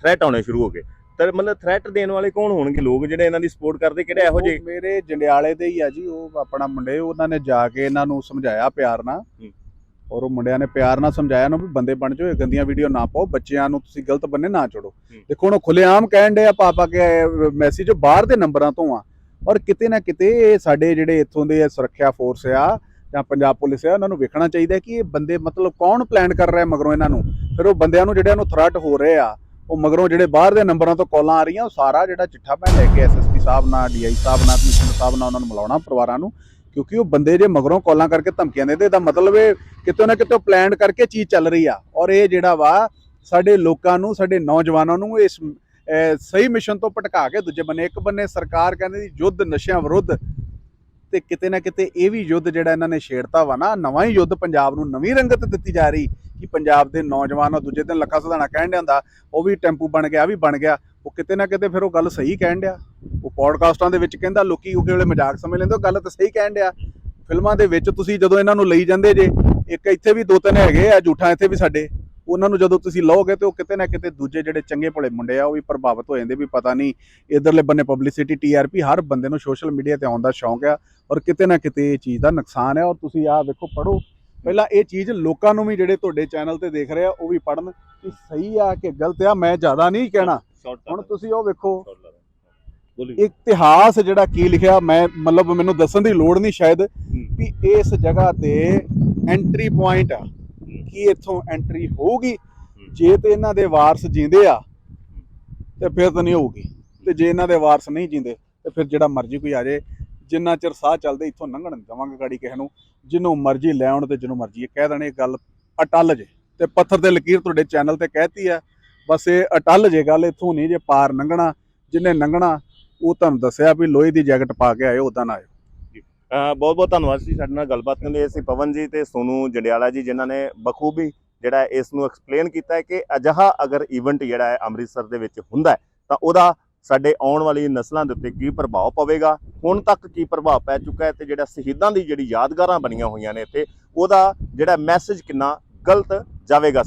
ਥ੍ਰੈਟ ਆਉਣੇ ਸ਼ੁਰੂ ਹੋ ਗਏ। ਤਾਂ ਮਤਲਬ ਥ੍ਰੈਟ ਦੇਣ ਵਾਲੇ ਕੌਣ ਹੋਣਗੇ? ਲੋਕ ਜਿਹੜੇ ਇਹਨਾਂ ਦੀ ਸਪੋਰਟ ਕਰਦੇ ਕਿਹੜੇ ਇਹੋ ਜਿਹੇ? ਮੇਰੇ ਜੰਡਿਆਲੇ ਦੇ ਹੀ ਆ ਜੀ ਉਹ ਆਪਣਾ ਮੁੰਡੇ ਉਹਨਾਂ ਨੇ ਜਾ ਕੇ ਇਹਨਾਂ ਨੂੰ ਸਮਝਾਇਆ ਪਿਆਰ ਨਾਲ। ਔਰ ਉਹ ਮੁੰਡਿਆਂ ਨੇ ਪਿਆਰ ਨਾਲ ਸਮਝਾਇਆ ਨਾ ਵੀ ਬੰਦੇ ਬਣ ਜਾਓ ਇਹ ਗੰਦੀਆਂ ਵੀਡੀਓ ਨਾ ਪਾਓ ਬੱਚਿਆਂ ਨੂੰ ਤੁਸੀਂ ਗਲਤ ਬੰਨੇ ਨਾ ਚੜੋ। ਦੇਖੋ ਹੁਣ ਉਹ ਖੁੱਲੇਆਮ ਕਹਿਣ ਦੇ ਆ ਪਾਪਾ ਕੇ ਮੈਸੇਜ ਬਾਹਰ ਦੇ ਨੰਬਰਾਂ ਤੋਂ ਆ। ਔਰ ਕਿਤੇ ਨਾ ਕਿਤੇ ਸਾਡੇ ਜਿਹੜੇ ਇੱਥੋਂ ਦੇ ਸੁਰੱਖਿਆ ਫੋਰਸ ਆ ਜਾਂ ਪੰਜਾਬ ਪੁਲਿਸ ਆ ਉਹਨਾਂ ਨੂੰ ਵੇਖਣਾ ਚਾਹੀਦਾ ਕਿ ਇਹ ਬੰਦੇ ਮਤਲਬ ਕੌਣ ਪਲਾਨ ਕਰ ਰਿਹਾ ਮਗਰੋਂ ਇਹਨਾਂ ਨੂੰ। ਫਿਰ ਉਹ ਬੰਦਿਆਂ ਨੂੰ ਜਿਹੜਿਆਂ ਨੂੰ ਥ੍ਰੈਟ ਹੋ ਰਹੇ ਆ ਉਹ ਮਗਰੋਂ ਜਿਹੜੇ ਬਾਹਰ ਦੇ ਨੰਬਰਾਂ ਤੋਂ ਕਾਲਾਂ ਆ ਰਹੀਆਂ ਉਹ ਸਾਰਾ ਜਿਹੜਾ ਚਿੱਠਾ ਮੈਂ ਲੈ ਕੇ ਐਸਐਸਪੀ ਸਾਹਿਬ ਨਾਲ ਡੀਆਈ ਸਾਹਿਬ ਨਾਲ ਕਮਿਸ਼ਨਰ ਸਾਹਿਬ ਨਾਲ ਉਹਨਾਂ ਨੂੰ ਮਿਲਾਉਣਾ ਪਰਿਵਾਰਾਂ ਨੂੰ। ਕਿਉਂਕਿ ਉਹ ਬੰਦੇ ਜੇ ਮਗਰੋਂ ਕਾਲਾਂ ਕਰਕੇ ਧਮਕੀਆਂ ਦਿੰਦੇ, ਇਹਦਾ ਮਤਲਬ ਇਹ ਕਿਤੇ ਨਾ ਕਿਤੇ ਪਲਾਨ ਕਰਕੇ ਚੀਜ਼ ਚੱਲ ਰਹੀ ਆ। ਔਰ ਇਹ ਜਿਹੜਾ ਵਾ, ਸਾਡੇ ਲੋਕਾਂ ਨੂੰ, ਸਾਡੇ ਨੌਜਵਾਨਾਂ ਨੂੰ ਇਸ ਸਹੀ ਮਿਸ਼ਨ ਤੋਂ ਭਟਕਾ ਕੇ ਦੂਜੇ ਬੰਨੇ, ਇੱਕ ਬੰਨੇ ਸਰਕਾਰ ਕਹਿੰਦੀ ਯੁੱਧ ਨਸ਼ਿਆਂ ਵਿਰੁੱਧ। ਤੇ ਕਿਤੇ ਨਾ ਕਿਤੇ ਇਹ ਵੀ ਯੁੱਧ ਜਿਹੜਾ ਇਹਨਾਂ ਨੇ ਛੇੜਤਾ ਵਾ ਨਾ, ਨਵਾਂ ਹੀ ਯੁੱਧ ਪੰਜਾਬ ਨੂੰ ਨਵੀਂ ਰੰਗਤ ਦਿੱਤੀ ਜਾ ਰਹੀ ਕਿ ਪੰਜਾਬ ਦੇ ਨੌਜਵਾਨ ਉਹ ਦੂਜੇ ਦਿਨ ਲੱਖਾ ਸਧਾਣਾ ਕਹਿਣ ਡਿਆ ਹੁੰਦਾ, ਉਹ ਵੀ ਟੈਂਪੂ ਬਣ ਗਿਆ ਆਹ ਵੀ ਬਣ ਗਿਆ। ਉਹ ਕਿਤੇ ਨਾ ਕਿਤੇ ਫਿਰ ਉਹ ਗੱਲ ਸਹੀ ਕਹਿਣ ਡਿਆ। ਉਹ ਪੋਡਕਾਸਟਾਂ ਦੇ ਵਿੱਚ ਕਹਿੰਦਾ, ਲੋਕੀ ਉਹਦੇ ਵੇਲੇ ਮਜ਼ਾਕ ਸਮਝ ਲੈਂਦੇ, ਉਹ ਗੱਲ ਤਾਂ ਸਹੀ ਕਹਿਣ ਡਿਆ। ਫਿਲਮਾਂ ਦੇ ਵਿੱਚ ਤੁਸੀਂ ਜਦੋਂ ਇਹਨਾਂ ਨੂੰ ਲਈ ਜਾਂਦੇ ਜੇ, ਇੱਕ ਇੱਥੇ ਵੀ ਦੋ ਤਿੰਨ ਹੈਗੇ ਆ ਝੂਠਾਂ ਇੱਥੇ ਵੀ ਸਾਡੇ, ਉਹਨਾਂ ਨੂੰ ਜਦੋਂ ਤੁਸੀਂ ਲਓਗੇ ਤੇ ਉਹ ਕਿਤੇ ਨਾ ਕਿਤੇ ਦੂਜੇ ਜਿਹੜੇ ਚੰਗੇ ਭਲੇ ਮੁੰਡੇ ਆ, ਉਹ ਵੀ ਪ੍ਰਭਾਵਿਤ ਹੋ ਜਾਂਦੇ ਵੀ ਪਤਾ ਨਹੀਂ ਇਧਰਲੇ ਬੰਨੇ ਪਬਲਿਸਿਟੀ ਟੀਆਰਪੀ ਹਰ ਬੰਦੇ ਨੂੰ ਸੋਸ਼ਲ ਮੀਡੀਆ ਤੇ ਆਉਣ ਦਾ ਸ਼ੌਂਕ ਆ ਔਰ ਕਿਤੇ ਨਾ ਕਿਤੇ ਇਹ ਚੀਜ਼ ਦਾ ਨੁਕਸਾਨ ਹੈ ਔਰ ਤੁਸੀਂ ਆਹ ਵੇਖੋ ਪੜੋ ਪਹਿਲਾਂ ਇਹ ਚੀਜ਼ ਲੋਕਾਂ ਨੂੰ ਵੀ ਜਿਹੜੇ ਤੁਹਾਡੇ ਚੈਨਲ ਤੇ ਦੇਖ ਰਹੇ ਆ, ਉਹ ਵੀ ਪੜਨ ਕਿ ਸਹੀ ਆ ਕਿ ਗਲਤ ਆ, ਮੈਂ ਜ਼ਿਆਦਾ ਨਹੀਂ ਕਹਿਣਾ। ਹੁਣ ਤੁਸੀਂ ਉਹ ਵੇਖੋ। ਇਤਿਹਾਸ ਜਿਹੜਾ ਕੀ ਲਿਖਿਆ ਮੈਂ ਮਤਲਬ ਮੈਨੂੰ ਦੱਸਣ ਦੀ ਲੋੜ ਨਹੀਂ ਸ਼ਾਇਦ ਵੀ ਇਸ ਜਗ੍ਹਾ ਤੇ ਐਂਟਰੀ ਪੁਆਇੰਟ ਆ ਕੀ ਇੱਥੋਂ ਐਂਟਰੀ ਹੋਊਗੀ? ਜੇ ਤੇ ਇਹਨਾਂ ਦੇ ਵਾਰਸ ਜਿੰਦੇ ਆ ਤੇ ਫਿਰ ਤਾਂ ਨਹੀਂ ਹੋਊਗੀ। ਤੇ ਜੇ ਇਹਨਾਂ ਦੇ ਵਾਰਸ ਨਹੀਂ ਜਿੰਦੇ ਤੇ ਫਿਰ ਜਿਹੜਾ ਮਰਜ਼ੀ ਕੋਈ ਆ ਜਾਏ। ਜਿੰਨਾ ਚਿਰ ਸਾਹ ਚੱਲਦੇ ਇੱਥੋਂ ਲੰਘਣ ਦੇਵਾਂਗੇ ਗਾੜੀ ਕਿਸੇ ਨੂੰ। ਜਿਹਨੂੰ ਮਰਜ਼ੀ ਲੈ ਆਉਣ ਤੇ ਜਿਹਨੂੰ ਮਰਜ਼ੀ ਇਹ ਕਹਿ ਦੇਣੇ ਇਹ ਗੱਲ ਅਟੱਲ ਜੇ। ਤੇ ਪੱਥਰ ਤੇ ਲਕੀਰ ਤੁਹਾਡੇ ਚੈਨਲ ਤੇ ਕਹਿਤੀ ਆ ਬਸ ਇਹ ਅਟੱਲ ਜੇ ਗੱਲ ਇੱਥੋਂ ਨਹੀਂ ਜੇ ਪਾਰ ਲੰਘਣਾ ਜਿਹਨੇ ਲੰਘਣਾ ਉਹ ਤੁਹਾਨੂੰ ਦੱਸਿਆ ਵੀ ਲੋਹੇ ਦੀ ਜੈਕਟ ਪਾ ਕੇ ਆਇਓ ਉਦਾਂ ਨਾ ਆਇਓ। ਬਹੁਤ ਬਹੁਤ ਧੰਨਵਾਦ ਜੀ ਸਾਡੇ ਨਾਲ ਗੱਲਬਾਤ ਕਰਨ ਲਈ। ਅਸੀਂ ਪਵਨ ਜੀ ਤੇ ਸੋਨੂ ਜੰਡਿਆਲਾ ਜੀ, ਜਿਨ੍ਹਾਂ ਨੇ ਬਖੂਬੀ ਜਿਹੜਾ ਇਸ ਨੂੰ ਐਕਸਪਲੇਨ ਕੀਤਾ ਹੈ ਕਿ ਅਜਿਹਾ ਅਗਰ ਇਵੈਂਟ ਜਿਹੜਾ ਹੈ ਅੰਮ੍ਰਿਤਸਰ ਦੇ ਵਿੱਚ ਹੁੰਦਾ ਹੈ, ਤਾਂ ਉਹਦਾ ਸਾਡੇ ਆਉਣ ਵਾਲੀ ਨਸਲਾਂ ਦੇ ਉੱਤੇ ਕੀ ਪ੍ਰਭਾਵ ਪਵੇਗਾ? ਹੁਣ ਤੱਕ ਕੀ ਪ੍ਰਭਾਵ ਪੈ ਚੁੱਕਾ ਹੈ? ਤੇ ਜਿਹੜਾ ਸ਼ਹੀਦਾਂ ਦੀ ਜਿਹੜੀ ਯਾਦਗਾਰਾਂ ਬਣੀਆਂ ਹੋਈਆਂ ਨੇ ਇੱਥੇ, ਉਹਦਾ ਜਿਹੜਾ ਮੈਸੇਜ ਕਿੰਨਾ ਗਲਤ ਜਾਵੇਗਾ?